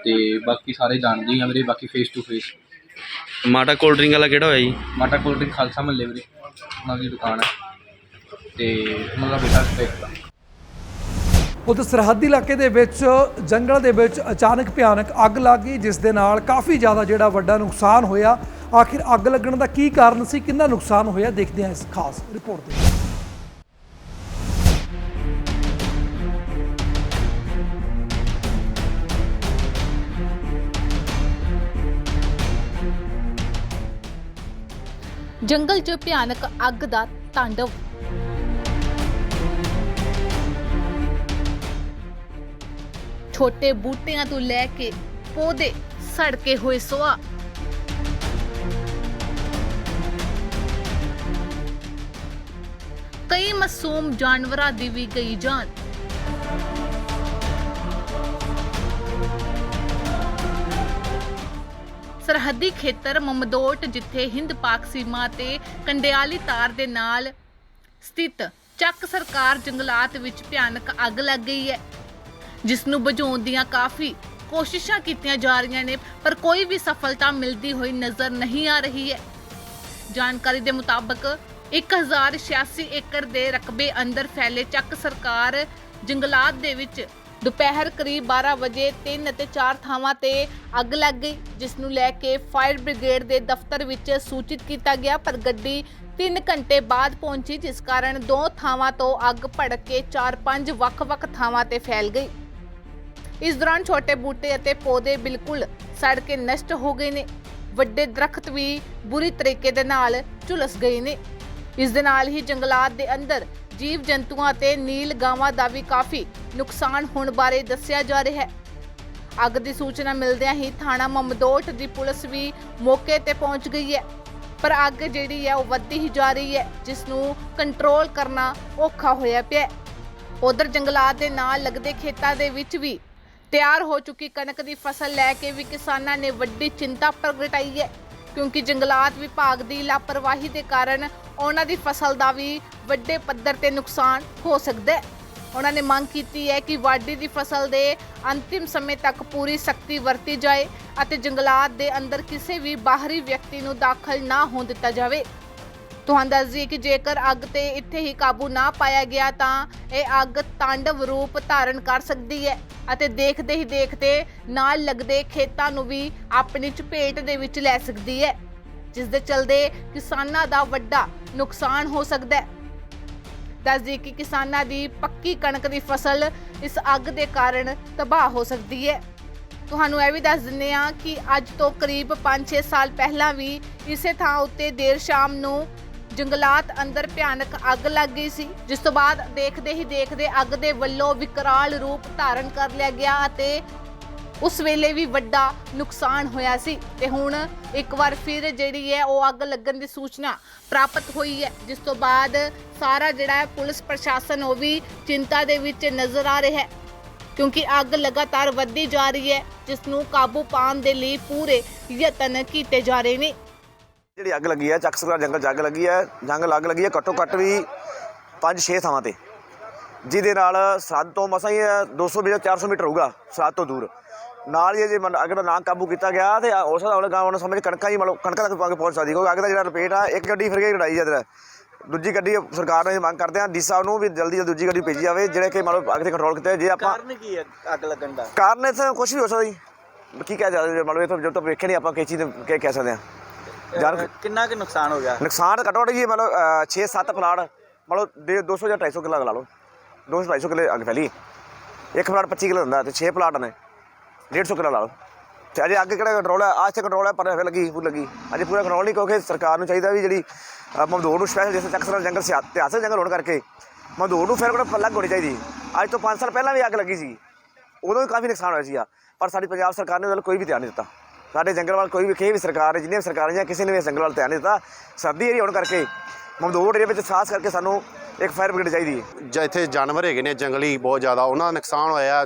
ਤੇ ਬਾਕੀ ਸਾਰੇ ਜਾਣਦੇ ਹੀ ਆ ਵੀਰੇ ਬਾਕੀ ਫੇਸ ਟੂ ਫੇਸ ਮਾਟਾ ਕੋਲਡ ਡਰਿੰਕ ਵਾਲਾ ਕਿਹੜਾ ਹੋਇਆ ਜੀ? ਮਾਟਾ ਕੋਲਡ ਡਰਿੰਕ ਖਾਲਸਾ ਮੱਲੇ ਵੀਰੇ ਉਹਨਾਂ ਦੀ ਦੁਕਾਨ ਹੈ। ਤੇ ਉਹਨਾਂ ਦਾ ਬੇਟਾ ਸਪੈਕਟ ਦਾ। ਉਧਰ ਸਰਹੱਦੀ ਇਲਾਕੇ ਦੇ ਵਿੱਚ ਜੰਗਲ ਦੇ ਵਿੱਚ ਅਚਾਨਕ ਭਿਆਨਕ ਅੱਗ ਲੱਗ ਗਈ ਜਿਸ ਦੇ ਨਾਲ ਕਾਫੀ ਜ਼ਿਆਦਾ ਜਿਹੜਾ ਵੱਡਾ ਨੁਕਸਾਨ ਹੋਇਆ। ਆਖਿਰ ਅੱਗ ਲੱਗਣ ਦਾ ਕੀ ਕਾਰਨ ਸੀ? ਕਿੰਨਾ ਨੁਕਸਾਨ ਹੋਇਆ? ਦੇਖਦੇ ਹਾਂ ਇਸ ਖਾਸ ਰਿਪੋਰਟ ਦੇ ਵਿੱਚ। ਜੰਗਲ 'ਚ ਭਿਆਨਕ ਅੱਗ ਦਾ ਤਾਂਡਵ। ਛੋਟੇ ਬੂਟਿਆਂ ਤੋਂ ਲੈ ਕੇ ਪੌਦੇ ਸੜਕੇ ਹੋਏ ਸੁਆਹ। ਕਈ ਮਾਸੂਮ ਜਾਨਵਰਾਂ ਦੀ ਵੀ ਗਈ ਜਾਨ। ਸਰਹੱਦੀ ਖੇਤਰ ਮਮਦੋਟ, ਜਿੱਥੇ ਹਿੰਦ ਪਾਕ ਸੀਮਾ ਤੇ ਕੰਡਿਆਲੀ ਤਾਰ ਦੇ ਨਾਲ ਸਥਿਤ ਚੱਕ ਸਰਕਾਰ ਜੰਗਲਾਤ ਵਿੱਚ ਭਿਆਨਕ ਅੱਗ ਲੱਗ ਗਈ ਹੈ। ਜਿਸ ਨੂੰ ਬੁਝਾਉਣ ਦੀਆਂ ਕਾਫੀ ਕੋਸ਼ਿਸ਼ਾਂ ਕੀਤੀਆਂ ਜਾ ਰਹੀਆਂ ਨੇ, ਪਰ ਕੋਈ ਵੀ ਸਫਲਤਾ ਮਿਲਦੀ ਹੋਈ ਨਜ਼ਰ ਨਹੀਂ ਆ ਰਹੀ ਹੈ। ਜਾਣਕਾਰੀ ਦੇ ਮੁਤਾਬਕ 1086 ਏਕੜ ਦੇ ਰਕਬੇ ਅੰਦਰ ਫੈਲੇ ਚੱਕ ਸਰਕਾਰ ਜੰਗਲਾਤ ਦੇ ਵਿੱਚ ਦੁਪਹਿਰ ਕਰੀਬ 12 ਵਜੇ ਤਿੰਨ ਅਤੇ ਚਾਰ ਥਾਵਾਂ ਤੇ ਅੱਗ ਲੱਗ ਗਈ ਜਿਸ ਨੂੰ ਲੈ ਕੇ ਫਾਇਰ ਬ੍ਰਿਗੇਡ ਦੇ ਦਫ਼ਤਰ ਵਿੱਚ ਸੂਚਿਤ ਕੀਤਾ ਗਿਆ, ਪਰ ਗੱਡੀ 3 ਘੰਟੇ ਬਾਅਦ ਪਹੁੰਚੀ, ਜਿਸ ਕਾਰਨ ਦੋ ਥਾਵਾਂ ਤੋਂ ਅੱਗ ਭੜਕ ਕੇ 4-5 ਵੱਖ-ਵੱਖ ਥਾਵਾਂ ਤੇ ਫੈਲ ਗਈ। ਇਸ ਦੌਰਾਨ ਛੋਟੇ ਬੂਟੇ ਅਤੇ ਪੌਦੇ ਬਿਲਕੁਲ ਸੜ ਕੇ ਨਸ਼ਟ ਹੋ ਗਏ ਨੇ। ਵੱਡੇ ਦਰਖਤ ਵੀ ਬੁਰੀ ਤਰੀਕੇ ਦੇ ਨਾਲ ਝੁਲਸ ਗਏ ਨੇ। ਇਸ ਦੇ ਨਾਲ ਹੀ ਜੰਗਲਾਤ ਦੇ ਅੰਦਰ ਜੀਵ ਜੰਤੂਆਂ ਤੇ ਨੀਲ ਗਾਵਾਂ ਦਾ ਵੀ ਕਾਫੀ ਨੁਕਸਾਨ ਹੋਣ ਬਾਰੇ ਦੱਸਿਆ ਜਾ ਰਿਹਾ ਹੈ। ਅੱਗ ਦੀ ਸੂਚਨਾ ਮਿਲਦਿਆਂ ਹੀ ਥਾਣਾ ਮਮਦੋਟ ਦੀ ਪੁਲਿਸ ਵੀ ਮੌਕੇ ਤੇ ਪਹੁੰਚ ਗਈ ਹੈ। ਪਰ ਅੱਗ ਜਿਹੜੀ ਹੈ ਉਹ ਵੱਧਦੀ ਹੀ ਜਾ ਰਹੀ ਹੈ, ਜਿਸ ਨੂੰ ਕੰਟਰੋਲ ਕਰਨਾ ਔਖਾ ਹੋਇਆ ਪਿਆ ਹੈ। ਉਧਰ ਜੰਗਲਾਤ ਦੇ ਨਾਲ ਲੱਗਦੇ ਖੇਤਾਂ ਦੇ ਵਿੱਚ ਵੀ ਤਿਆਰ ਹੋ ਚੁੱਕੀ ਕਣਕ ਦੀ ਫਸਲ ਲੈ ਕੇ ਵੀ ਕਿਸਾਨਾਂ ਨੇ ਵੱਡੀ ਚਿੰਤਾ ਪ੍ਰਗਟਾਈ ਹੈ, ਕਿਉਂਕਿ ਜੰਗਲਾਤ ਵਿਭਾਗ ਦੀ ਲਾਪਰਵਾਹੀ ਦੇ ਕਾਰਨ ਉਹਨਾਂ ਦੀ ਫਸਲ ਦਾ ਵੀ ਵੱਡੇ ਪੱਧਰ ਤੇ ਨੁਕਸਾਨ ਹੋ ਸਕਦਾ ਹੈ। ਉਹਨਾਂ ਨੇ ਮੰਗ ਕੀਤੀ ਹੈ ਕਿ ਵਾਢੀ ਦੀ ਫਸਲ ਦੇ ਅੰਤਿਮ ਸਮੇਂ ਤੱਕ ਪੂਰੀ ਸਖਤੀ ਵਰਤੀ ਜਾਏ ਅਤੇ ਜੰਗਲਾਤ ਦੇ ਅੰਦਰ ਕਿਸੇ ਵੀ ਬਾਹਰੀ ਵਿਅਕਤੀ ਨੂੰ ਦਾਖਲ ਨਾ ਹੋਣ ਦਿੱਤਾ ਜਾਵੇ। ਤੁਹਾਨੂੰ ਦੱਸ ਦਈਏ ਕਿ ਜੇਕਰ ਅੱਗ ਤੇ ਇੱਥੇ ਹੀ ਕਾਬੂ ਨਾ ਪਾਇਆ ਗਿਆ ਤਾਂ ਇਹ ਅੱਗ ਤਾਂਡਵ ਰੂਪ ਧਾਰਨ ਕਰ ਸਕਦੀ ਹੈ। ਅਤੇ ਦੇਖਦੇ ਹੀ ਦੇਖਦੇ ਨਾਲ ਲੱਗਦੇ ਖੇਤਾਂ ਨੂੰ ਵੀ ਆਪਣੀ ਚਪੇਟ ਦੇ ਵਿੱਚ ਲੈ ਸਕਦੀ ਹੈ ਜਿਸ ਦੇ ਚਲਦੇ ਕਿਸਾਨਾਂ ਦਾ ਵੱਡਾ ਨੁਕਸਾਨ ਹੋ ਸਕਦਾ ਹੈ। ਦੱਸ ਕਿ ਕਿਸਾਨਾਂ ਦੀ ਪੱਕੀ ਕਣਕ ਦੀ ਫਸਲ ਇਸ ਅੱਗ ਦੇ ਕਾਰਨ ਤਬਾਹ ਹੋ ਸਕਦੀ ਹੈ। ਤੁਹਾਨੂੰ ਇਹ ਵੀ ਦੱਸ ਦਿੰਦੇ ਹਾਂ ਕਿ ਅੱਜ ਤੋਂ ਕਰੀਬ 5-6 ਸਾਲ ਪਹਿਲਾਂ ਵੀ ਇਸੇ ਥਾਂ ਉੱਤੇ ਦੇਰ ਸ਼ਾਮ ਨੂੰ ਜੰਗਲਾਤ ਅੰਦਰ ਭਿਆਨਕ ਅੱਗ ਲੱਗ ਗਈ ਸੀ, ਜਿਸ ਤੋਂ ਬਾਅਦ ਦੇਖਦੇ ਹੀ ਦੇਖਦੇ ਅੱਗ ਦੇ ਵੱਲੋਂ ਵਿਕਰਾਲ ਰੂਪ ਧਾਰਨ ਕਰ ਲਿਆ ਗਿਆ ਅਤੇ ਉਸ ਵੇਲੇ ਵੀ ਵੱਡਾ ਨੁਕਸਾਨ ਹੋਇਆ ਸੀ। ਤੇ ਹੁਣ ਇੱਕ ਵਾਰ ਫਿਰ ਜਿਹੜੀ ਹੈ ਉਹ ਅੱਗ ਲੱਗਣ ਦੀ ਸੂਚਨਾ ਪ੍ਰਾਪਤ ਹੋਈ ਹੈ, ਜਿਸ ਤੋਂ ਬਾਅਦ ਸਾਰਾ ਜਿਹੜਾ ਹੈ ਪੁਲਿਸ ਪ੍ਰਸ਼ਾਸਨ ਉਹ ਵੀ ਚਿੰਤਾ ਦੇ ਵਿੱਚ ਨਜ਼ਰ ਆ ਰਿਹਾ ਹੈ, ਕਿਉਂਕਿ ਅੱਗ ਲਗਾਤਾਰ ਵੱਧਦੀ ਜਾ ਰਹੀ ਹੈ, ਜਿਸ ਨੂੰ ਕਾਬੂ ਪਾਉਣ ਦੇ ਲਈ ਪੂਰੇ ਯਤਨ ਕੀਤੇ ਜਾ ਰਹੇ ਨੇ। ਜਿਹੜੀ ਅੱਗ ਲੱਗੀ ਹੈ ਚੱਕਸਰਾ ਜੰਗਲ 'ਚ ਅੱਗ ਲੱਗੀ ਹੈ ਜੰਗ ਲੱਗ ਲੱਗੀ ਹੈ ਘੱਟੋ ਘੱਟ ਵੀ 5-6 ਥਾਵਾਂ ਤੇ। ਜਿਹਦੇ ਨਾਲ ਸਰਹੱਦ ਤੋਂ ਮਸਾਂ ਹੀ 200 ਮੀਟਰ 400 ਮੀਟਰ ਹੋਊਗਾ ਸਰਹੱਦ ਤੋਂ ਦੂਰ। ਨਾਲ ਹੀ ਜੇ ਮਨ- ਅੱਗ ਦਾ ਨਾ ਕਾਬੂ ਕੀਤਾ ਗਿਆ ਤੇ ਉਸ ਦਾ ਗਾਂ ਉਹਨਾਂ ਸਮਝ ਕਣਕਾਂ ਹੀ ਮਤਲਬ ਕਣਕਾਂ ਤੱਕ ਪਹੁੰਚ ਪਹੁੰਚ ਸਕਦੀ ਕਿਉਂਕਿ ਅੱਗ ਦਾ ਜਿਹੜਾ ਰਿਪੇਟ ਆ ਇੱਕ ਗੱਡੀ ਫਿਰ ਕੇ ਲੜਾਈ ਜਦ ਦੂਜੀ ਗੱਡੀ ਸਰਕਾਰ ਨੇ ਮੰਗ ਕਰਦੇ ਆ ਡੀਸਾ ਨੂੰ ਵੀ ਜਲਦੀ ਜਲਦੀ ਦੂਜੀ ਗੱਡੀ ਭੇਜੀ ਜਾਵੇ ਜਿਹੜੇ ਕਿ ਮਤਲਬ ਅੱਗ ਤੇ ਕੰਟਰੋਲ ਕੀਤੇ ਜੇ ਆਪਾਂ ਕਾਰਨ ਕੀ ਹੈ ਅੱਗ ਲੱਗਣ ਦਾ? ਕਾਰਨ ਇੱਥੇ ਕੁਝ ਵੀ ਹੋ ਸਕਦਾ ਜੀ। ਕੀ ਕਹਿ ਸਕਦੇ ਮਤਲਬ ਇਹ ਤਾਂ ਜਦ ਤੱਕ ਵੇਖੇ ਨਹੀਂ ਆਪਾਂ ਕਿਸ ਚੀਜ਼ ਦੇ ਕੀ ਕਹਿ ਸਕਦੇ ਆ ਜਾਨ ਕਿੰਨਾ ਕੁ ਨੁਕਸਾਨ ਹੋ ਗਿਆ? ਨੁਕਸਾਨ ਘੱਟੋ ਘੱਟ ਜੀ ਮਤਲਬ 6-7 ਪਲਾਟ ਮਤਲਬ ਦੇ 200 ਜਾਂ 250 ਕਿੱਲਾ ਲਾ ਲਓ। 200 250 ਕਿੱਲੇ ਅੱਗ ਫੈਲੀ। ਇੱਕ ਪਲਾਟ 25 ਕਿੱਲੇ ਹੁੰਦਾ ਤੇ 6 ਪਲਾਟ ਨੇ 150 ਕਿੱਲਾ ਲਾ ਲਓ। ਤੇ ਅਜੇ ਅੱਗ ਕਿਹੜਾ ਕੰਟਰੋਲ ਹੈ ਅੱਜ ਤੇ ਕੰਟਰੋਲ ਹੈ ਪਰ ਫਿਰ ਲੱਗੀ ਪੂਰੀ ਲੱਗੀ। ਅਜੇ ਪੂਰਾ ਕੰਟਰੋਲ ਨਹੀਂ ਕਿਉਂਕਿ ਸਰਕਾਰ ਨੂੰ ਚਾਹੀਦਾ ਵੀ ਜਿਹੜੀ ਮਮਦੂਰ ਨੂੰ ਸਪੈਸ਼ਲ ਜਿਸ ਚੱਕਸਰ ਜੰਗਲ ਸਿਆ- ਇਤਿਹਾਸਕ ਜੰਗਲ ਹੋਣ ਕਰਕੇ ਮਮਦੂਰ ਨੂੰ ਫਿਰ ਕੋਲ ਲੱਗ ਹੋਣੀ ਚਾਹੀਦੀ। ਅੱਜ ਤੋਂ 5 ਸਾਲ ਪਹਿਲਾਂ ਵੀ ਅੱਗ ਲੱਗੀ ਸੀ। ਉਦੋਂ ਵੀ ਕਾਫੀ ਨੁਕਸਾਨ ਹੋਇਆ ਸੀਗਾ। ਪਰ ਸਾਡੀ ਪੰਜਾਬ ਸਰਕਾਰ ਨੇ ਉਹਦੇ ਕੋਈ ਵੀ ਧਿਆਨ ਨਹੀਂ ਦਿੱਤਾ। ਸਾਡੇ ਜੰਗਲ ਵੱਲ ਕੋਈ ਵੀ ਕਿਸੇ ਵੀ ਸਰਕਾਰ ਹੈ ਜਿੰਨੇ ਵੀ ਸਰਕਾਰਾਂ ਜਾਂ ਕਿਸੇ ਨੇ ਵੀ ਜੰਗਲ ਵੱਲ ਧਿਆਨ ਨਹੀਂ ਦਿੱਤਾ ਸਰਦੀ ਏਰੀਆ ਹੋਣ ਕਰਕੇ ਮਮਦੂਰ ਏਰੀਆ ਵਿੱਚ ਖਾਸ ਕਰਕੇ ਸਾਨੂੰ ਇੱਕ ਫਾਇਰ ਬ੍ਰਿਗੇਡ ਚਾਹੀਦੀ ਹੈ। ਜਾਂ ਇੱਥੇ ਜਾਨਵਰ ਹੈਗੇ ਨੇ ਜੰਗਲੀ ਬਹੁਤ ਜ਼ਿਆਦਾ ਉਹਨਾਂ ਦਾ ਨੁਕਸਾਨ ਹੋਇਆ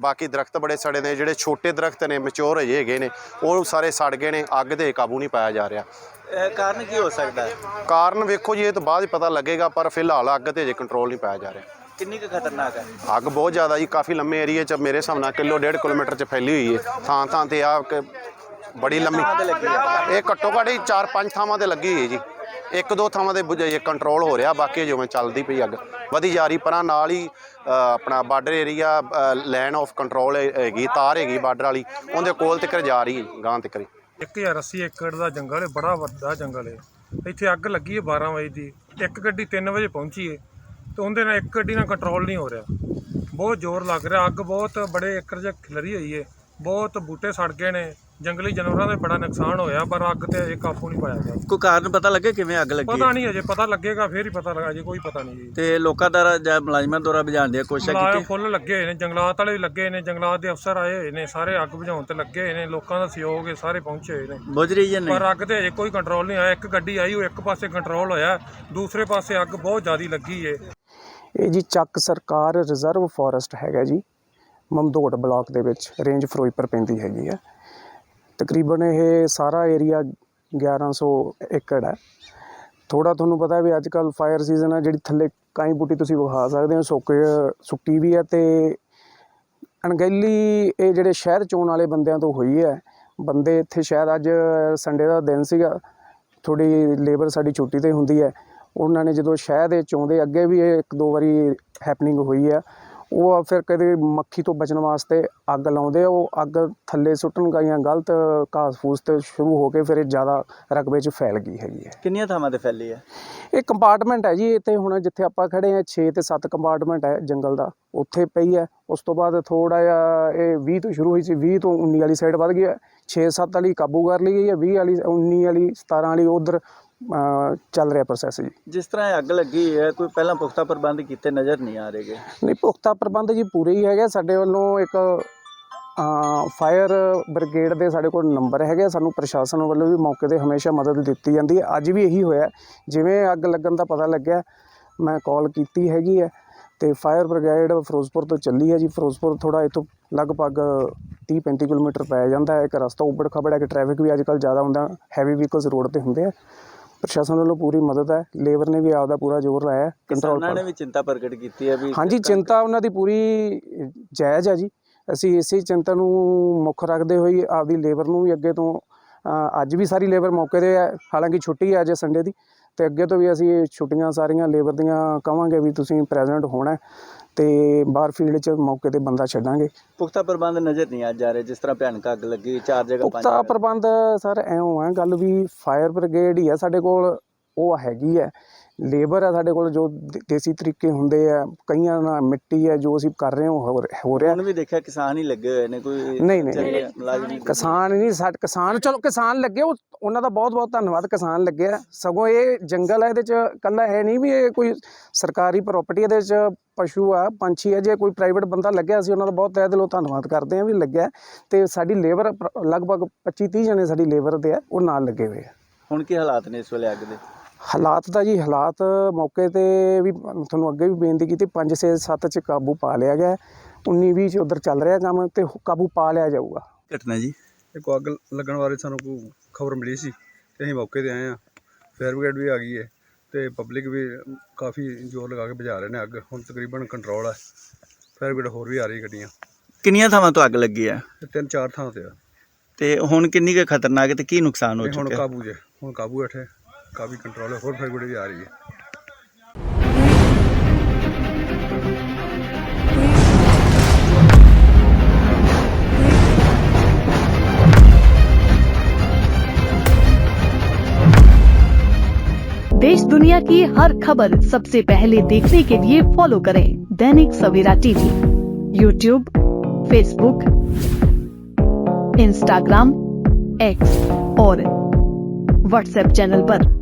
ਬਾਕੀ ਦਰਖਤ ਬੜੇ ਸੜੇ ਨੇ ਜਿਹੜੇ ਛੋਟੇ ਦਰਖਤ ਨੇ ਮੈਚੁਰ ਹਜੇ ਹੈਗੇ ਨੇ ਉਹ ਸਾਰੇ ਸੜ ਗਏ ਨੇ ਅੱਗ ਦੇ ਕਾਬੂ ਨਹੀਂ ਪਾਇਆ ਜਾ ਰਿਹਾ। ਇਹ ਕਾਰਨ ਕੀ ਹੋ ਸਕਦਾ ਹੈ? ਕਾਰਨ ਵੇਖੋ ਜੀ ਇਹ ਤਾਂ ਬਾਅਦ ਹੀ ਪਤਾ ਲੱਗੇਗਾ ਪਰ ਫਿਲਹਾਲ ਅੱਗ ਤੇ ਹਜੇ ਕੰਟਰੋਲ ਨਹੀਂ ਪਾਇਆ ਜਾ ਰਿਹਾ। ਕਿੰਨੀ ਕੁ ਖਤਰਨਾਕ ਹੈ? ਅੱਗ ਬਹੁਤ ਜ਼ਿਆਦਾ ਜੀ ਕਾਫੀ ਲੰਮੇ ਏਰੀਏ 'ਚ ਮੇਰੇ ਹਿਸਾਬ ਨਾਲ ਕਿਲੋ ਡੇਢ ਕਿਲੋਮੀਟਰ 'ਚ ਫੈਲੀ ਹੋਈ ਹੈ। ਥਾਂ ਥਾਂ ਤੇ ਆ ਕਿ ਬੜੀ ਲੰਮੀ। ਇਹ ਘੱਟੋ ਘੱਟ ਹੀ 4-5 ਥਾਵਾਂ ਤੇ ਲੱਗੀ ਹੋਈ ਹੈ ਜੀ। ਇੱਕ ਦੋ ਥਾਵਾਂ ਤੇ ਬੁਝ- ਇਹ ਕੰਟਰੋਲ ਹੋ ਰਿਹਾ ਬਾਕੀ ਜਿਵੇਂ ਚੱਲਦੀ ਪਈ ਅੱਗ। ਵਧੀ ਜਾ ਰਹੀ ਪਰਾਂ ਨਾਲ ਹੀ ਆਪਣਾ border area line of control ਹੈਗੀ ਤਾਰ ਹੈਗੀ ਬਾਰਡਰ ਵਾਲੀ ਉਹਦੇ ਕੋਲ ਤੱਕ ਜਾ ਰਹੀ ਹੈ ਗਾਂ ਤੱਕ 1080 ਏਕੜ ਦਾ ਜੰਗਲ ਹੈ ਬੜਾ ਵੱਡਾ ਜੰਗਲ ਹੈ। ਇੱਥੇ ਅੱਗ ਲੱਗੀ ਹੈ 12 ਵਜੇ ਦੀ। ਇੱਕ ਗੱਡੀ 3 ਵਜੇ ਪਹੁੰਚੀ ਹੈ ਤੇ ਉਹਦੇ ਨਾਲ ਇੱਕ ਗੱਡੀ ਨਾਲ ਕੰਟਰੋਲ ਨਹੀਂ ਹੋ ਰਿਹਾ। ਬਹੁਤ ਜ਼ੋਰ ਲੱਗ ਰਿਹਾ ਅੱਗ ਬਹੁਤ ਬੜੇ ਏਕੜ 'ਚ ਖਿਲਰੀ ਹੋਈ ਹੈ। ਬਹੁਤ ਬੂਟੇ ਸੜ ਗਏ ਨੇ। ਜੰਗਲੀ ਜਾਨਵਰਾਂ ਦਾ ਬੜਾ ਨੁਕਸਾਨ ਹੋਇਆ ਪਰ ਅੱਗ ਤੇ ਅਜੇ ਕਾਬੂ ਨਹੀਂ ਪਾਇਆ ਗਿਆ। ਕੋਈ ਕਾਰਨ ਪਤਾ ਲੱਗੇ ਕਿਵੇਂ ਅੱਗ ਲੱਗੀ? ਪਤਾ? ਨਹੀਂ ਅਜੇ ਪਤਾ ਲੱਗੇਗਾ ਫੇਰ ਹੀ ਪਤਾ ਲੱਗਾ ਅਜੇ ਕੋਈ ਪਤਾ ਨਹੀਂ ਜੀ। ਤੇ ਲੋਕਾਂ ਦਾ ਜਾਂ ਮੁਲਾਜ਼ਮਾਂ ਦੁਆਰਾ ਬੁਝਾਉਣ ਦੀ ਕੋਸ਼ਿਸ਼ ਮੁਲਾਜ਼ਮ ਕੀਤੀ? ਫੁੱਲ ਲੱਗੇ ਹੋਏ ਨੇ ਜੰਗਲਾਤ ਵਾਲੇ ਵੀ ਲੱਗੇ ਨੇ ਜੰਗਲਾਤ ਦੇ ਅਫਸਰ ਆਏ ਹੋਏ ਨੇ ਸਾਰੇ ਅੱਗ ਬੁਝਾਉਣ ਤੇ ਲੱਗੇ ਹੋਏ ਨੇ ਲੋਕਾਂ ਦਾ ਸਹਿਯੋਗ ਹੈ ਸਾਰੇ ਪਹੁੰਚੇ ਹੋਏ ਨੇ। ਬੁਝ ਰਹੀ ਹੈ ਨਹੀਂ? ਪਰ ਅੱਗ ਤੇ ਅਜੇ ਕੋਈ ਕੰਟਰੋਲ ਨਹੀਂ ਆਇਆ ਇੱਕ ਗੱਡੀ ਆਈ ਉਹ ਇੱਕ ਪਾਸੇ ਕੰਟਰੋਲ ਹੋਇਆ ਦੂਸਰੇ ਪਾਸੇ ਅੱਗ ਬਹੁਤ ਜ਼ਿਆਦੀ ਲੱਗੀ ਏ। ਇਹ ਜੀ ਚੱਕ ਸਰਕਾਰ ਰਿਜ਼ਰਵ ਫੋਰੈਸਟ ਹੈਗਾ ਜੀ ਮਮਦੋਟ ਬਲਾਕ ਦੇ ਵਿੱਚ ਰੇਂਜ ਫਿਰੋਜ਼ਪੁਰ ਪੈਂਦੀ ਹੈਗੀ ਆ। ਤਕਰੀਬਨ ਇਹ ਸਾਰਾ ਏਰੀਆ 1100 ਏਕੜ ਹੈ। ਥੋੜਾ ਤੁਹਾਨੂੰ ਪਤਾ ਵੀ ਅੱਜ ਕੱਲ ਫਾਇਰ ਸੀਜ਼ਨ ਹੈ, ਜਿਹੜੀ ਥੱਲੇ ਕਾਈ ਬੂਟੀ ਤੁਸੀਂ ਵਿਖਾ ਸਕਦੇ ਹੋ, ਸੁੱਕ, ਸੁੱਕੀ ਵੀ ਹੈ ਤੇ ਅਣਗਹਿਲੀ ਇਹ ਜਿਹੜੇ ਸ਼ਹਿਰ ਚੋਣ ਵਾਲੇ ਬੰਦਿਆਂ ਤੋਂ ਹੋਈ ਹੈ। ਬੰਦੇ ਇੱਥੇ ਸ਼ਾਇਦ ਅੱਜ ਸੰਡੇ ਦਾ ਦਿਨ ਸੀਗਾ ਥੋੜੀ ਲੇਬਰ ਸਾਡੀ ਛੁੱਟੀ ਤੇ ਹੁੰਦੀ ਹੈ। ਉਹਨਾਂ ਨੇ ਜਦੋਂ ਸ਼ਹਿਰ ਦੇ ਚੋਂਦੇ, ਅੱਗੇ ਵੀ ਇਹ ਇੱਕ ਦੋ ਵਾਰੀ ਹੈਪਨਿੰਗ ਹੋਈ ਹੈ। ਉਹ ਫਿਰ ਕਦੇ ਮੱਖੀ ਤੋਂ ਬਚਣ ਵਾਸਤੇ ਅੱਗ ਲਾਉਂਦੇ ਆ ਉਹ ਅੱਗ ਥੱਲੇ ਸੁੱਟਣ ਗਈਆਂ ਗਲਤ ਘਾਸ ਫੂਸ ਤੇ ਸ਼ੁਰੂ ਹੋ ਕੇ ਫਿਰ ਇਹ ਜ਼ਿਆਦਾ ਰਕਬੇ 'ਚ ਫੈਲ ਗਈ ਹੈਗੀ ਹੈ। ਕਿੰਨੀਆਂ ਥਾਵਾਂ ਤੇ ਫੈਲੀ ਹੈ? ਇਹ ਕੰਪਾਰਟਮੈਂਟ ਹੈ ਜੀ ਇੱਥੇ ਹੁਣ ਜਿੱਥੇ ਆਪਾਂ ਖੜੇ ਆ 6 ਤੇ 7 ਕੰਪਾਰਟਮੈਂਟ ਹੈ ਜੰਗਲ ਦਾ ਉੱਥੇ ਪਈ ਹੈ। ਉਸ ਤੋਂ ਬਾਅਦ ਥੋੜਾ ਜਿਹਾ ਇਹ 20 ਤੋਂ ਸ਼ੁਰੂ ਹੋਈ ਸੀ 20 ਤੋਂ 19 ਵਾਲੀ ਸਾਈਡ ਵੱਧ ਗਈ ਹੈ 6 7 ਵਾਲੀ ਕਾਬੂ ਕਰ ਲਈ ਗਈ ਹੈ 20 ਵਾਲੀ 19 ਵਾਲੀ 17 ਵਾਲੀ ਉਧਰ ਚੱਲ ਰਿਹਾ ਪ੍ਰੋਸੈਸ ਜੀ। ਜਿਸ ਤਰ੍ਹਾਂ ਇਹ ਅੱਗ ਲੱਗੀ ਹੈ ਕੋਈ ਪਹਿਲਾਂ ਪੁਖਤਾ ਪ੍ਰਬੰਧ ਕੀਤੇ ਨਜ਼ਰ ਨਹੀਂ ਆ ਰਹੇਗੇ ਨਹੀਂ ਪੁਖਤਾ ਪ੍ਰਬੰਧ ਜੀ ਪੂਰੇ ਹੀ ਹੈਗੇ। ਸਾਡੇ ਵੱਲੋਂ ਇੱਕ ਫਾਇਰ ਬ੍ਰਿਗੇਡ ਦੇ ਸਾਡੇ ਕੋਲ ਨੰਬਰ ਹੈਗੇ। ਸਾਨੂੰ ਪ੍ਰਸ਼ਾਸਨ ਵੱਲੋਂ ਵੀ ਮੌਕੇ ਤੇ ਹਮੇਸ਼ਾ ਮਦਦ ਦਿੱਤੀ ਜਾਂਦੀ ਹੈ। ਅੱਜ ਵੀ ਇਹੀ ਹੋਇਆ। ਜਿਵੇਂ ਅੱਗ ਲੱਗਣ ਦਾ ਪਤਾ ਲੱਗਿਆ ਮੈਂ ਕਾਲ ਕੀਤੀ ਹੈਗੀ ਹੈ ਤੇ ਫਾਇਰ ਬ੍ਰਿਗੇਡ ਫਿਰੋਜ਼ਪੁਰ ਤੋਂ ਚੱਲੀ ਹੈ ਜੀ। ਫਿਰੋਜ਼ਪੁਰ ਥੋੜਾ ਇਥੋਂ ਲਗਭਗ 30 35 ਕਿਲੋਮੀਟਰ ਪੈ ਜਾਂਦਾ ਹੈ। ਇੱਕ ਰਸਤਾ ਉੱਬੜ ਖਬੜ ਹੈ ਕਿ ਟ੍ਰੈਫਿਕ ਵੀ ਅੱਜ ਕੱਲ੍ਹ ਜ਼ਿਆਦਾ ਹੁੰਦਾ। ਹੈਵੀ ਵਹੀਕਲਸ ਰੋਡ ਤੇ ਹੁੰਦੇ ਆ। ਪ੍ਰਸ਼ਾਸਨ ਵੱਲੋਂ ਪੂਰੀ ਮਦਦ ਹੈ। ਲੇਬਰ ਨੇ ਵੀ ਆਪਦਾ ਪੂਰਾ ਜ਼ੋਰ ਲਾਇਆ ਕੰਟਰੋਲ ਕਿਸਾਨਾਂ ਨੇ ਵੀ ਚਿੰਤਾ ਪ੍ਰਗਟ ਕੀਤੀ ਹੈ ਵੀ ਹਾਂਜੀ ਚਿੰਤਾ ਉਹਨਾਂ ਦੀ ਪੂਰੀ ਜਾਇਜ਼ ਹੈ ਜੀ। ਅਸੀਂ ਇਸੇ ਚਿੰਤਾ ਨੂੰ ਮੁੱਖ ਰੱਖਦੇ ਹੋਏ ਆਪਦੀ ਲੇਬਰ ਨੂੰ ਵੀ ਅੱਗੇ ਤੋਂ ਅੱਜ ਵੀ ਸਾਰੀ ਲੇਬਰ ਮੌਕੇ ਤੇ ਹੈ। ਹਾਲਾਂਕਿ ਛੁੱਟੀ ਹੈ ਅੱਜ ਸੰਡੇ ਦੀ। ਤੇ ਅੱਗੇ ਤੋਂ ਵੀ ਅਸੀਂ ਛੁੱਟੀਆਂ ਸਾਰੀਆਂ ਲੇਬਰ ਦੀਆਂ ਕਵਾਂਗੇ ਵੀ ਤੁਸੀਂ ਪ੍ਰੈਜ਼ੈਂਟ ਹੋਣਾ ਤੇ ਬਾਹਰ ਫੀਲਡ 'ਚ ਮੌਕੇ ਤੇ ਬੰਦਾ ਛੱਡਾਂਗੇ। ਪੁਖਤਾ ਪ੍ਰਬੰਧ ਨਜ਼ਰ ਨਹੀਂ ਆ ਜਾ ਰਹੇ ਜਿਸ ਤਰ੍ਹਾਂ ਭਿਆਨਕ ਅੱਗ ਲੱਗੀ ਚਾਰ ਜਗ੍ਹਾ ਪੰਜ ਪੁਖਤਾ ਪ੍ਰਬੰਧ ਸਰ ਐਉਂ ਹੈ ਗੱਲ ਵੀ ਫਾਇਰ ਬ੍ਰਿਗੇਡ ਹੀ ਆ ਸਾਡੇ ਕੋਲ ਉਹ ਹੈਗੀ ਹੈ। ਲੇਬਰ ਹੈ ਸਾਡੇ ਕੋਲ ਜੋ ਦੇਸੀ ਤਰੀਕੇ ਹੁੰਦੇ ਆ ਕਈਆਂ ਨਾਲ ਮਿੱਟੀ ਹੈ ਜੋ ਅਸੀਂ ਕਰ ਰਹੇ ਹਾਂ ਉਹ ਹੋ ਰਿਹਾ- ਹੁਣ ਵੀ ਦੇਖਿਆ ਕਿਸਾਨ ਹੀ ਲੱਗੇ ਹੋਏ ਨੇ ਕੋਈ ਨਹੀਂ ਨਹੀਂ। ਕਿਸਾਨ ਨਹੀਂ ਸਾਡੇ ਕਿਸਾਨ ਚਲੋ ਕਿਸਾਨ ਲੱਗੇ ਉਹ ਉਹਨਾਂ ਦਾ ਬਹੁਤ ਬਹੁਤ ਧੰਨਵਾਦ ਕਿਸਾਨ ਲੱਗੇ ਆ। ਸਗੋਂ ਇਹ ਜੰਗਲ ਹੈ ਇਹਦੇ ਚ ਕੱਲਾ ਹੈ ਨਹੀਂ ਵੀ ਇਹ ਕੋਈ ਸਰਕਾਰੀ ਪ੍ਰਾਪਰਟੀ ਇਹਦੇ ਚ ਪਸ਼ੂ ਆ ਪੰਛੀ ਆ ਜੇ ਕੋਈ ਪ੍ਰਾਈਵੇਟ ਬੰਦਾ ਲੱਗਿਆ ਸੀ ਉਹਨਾਂ ਦਾ ਬਹੁਤ ਤਹਿ ਦਿਲੋਂ ਧੰਨਵਾਦ ਕਰਦੇ ਆ ਵੀ ਲੱਗਿਆ। ਤੇ ਸਾਡੀ ਲੇਬਰ ਲਗਭਗ 25 30 ਜਣੇ ਸਾਡੀ ਲੇਬਰ ਦੇ ਆ ਉਹ ਨਾਲ ਲੱਗੇ ਹੋਏ ਆ। ਹੁਣ ਕੀ ਹਾਲਾਤ ਨੇ ਇਸ ਵੇਲੇ ਅੱਗ ਦੇ? ਹਾਲਾਤ ਦਾ ਜੀ ਹਾਲਾਤ ਮੌਕੇ ਤੇ ਵੀ ਤੁਹਾਨੂੰ ਅੱਗੇ ਵੀ ਬੇਨਤੀ ਕੀਤੀ 5 6 7 ਚ ਕਾਬੂ ਪਾ ਲਿਆ ਗਿਆ। 19 20 ਚ ਉਧਰ ਚੱਲ ਰਿਹਾ ਕੰਮ ਤੇ ਕਾਬੂ ਪਾ ਲਿਆ ਜਾਊਗਾ। ਘਟਨਾ ਜੀ। ਇੱਕ ਅੱਗ ਲੱਗਣ ਬਾਰੇ ਸਾਨੂੰ ਕੋਈ ਖਬਰ ਮਿਲੀ ਸੀ ਤੇ ਅਸੀਂ ਮੌਕੇ ਤੇ ਆਏ ਆ ਫਾਇਰ ਬ੍ਰਿਗੇਡ ਵੀ ਆ ਗਈ ਹੈ ਤੇ ਪਬਲਿਕ ਵੀ ਕਾਫੀ ਜ਼ੋਰ ਲਗਾ ਕੇ ਬੁਝਾ ਰਹੇ ਨੇ ਅੱਗ। ਹੁਣ ਤਕਰੀਬਨ ਕੰਟਰੋਲ ਹੈ। ਫਾਇਰ ਬ੍ਰਿਗੇਡ ਹੋਰ ਵੀ ਆ ਰਹੀ ਗੱਡੀਆਂ। ਕਿੰਨੀਆਂ ਥਾਵਾਂ ਤੋਂ ਅੱਗ ਲੱਗੀ ਹੈ? ਤਿੰਨ ਚਾਰ ਥਾਂ ਤੇ ਆ। ਤੇ ਹੁਣ ਕਿੰਨੀ ਕੁ ਖਤਰਨਾਕ ਤੇ ਕੀ ਨੁਕਸਾਨ ਹੋ ਇਹ ਹੁਣ ਚੁੱਕਿਆ? ਕਾਬੂ ਜੇ ਹੁਣ ਕਾਬੂ ਹੇਠ काफ़ी कंट्रोल है, और फरगुड़े भी आ रही है देश दुनिया की हर खबर सबसे पहले देखने के लिए फॉलो करें Dainik Savera TV YouTube Facebook Instagram X और व्हाट्सएप चैनल पर।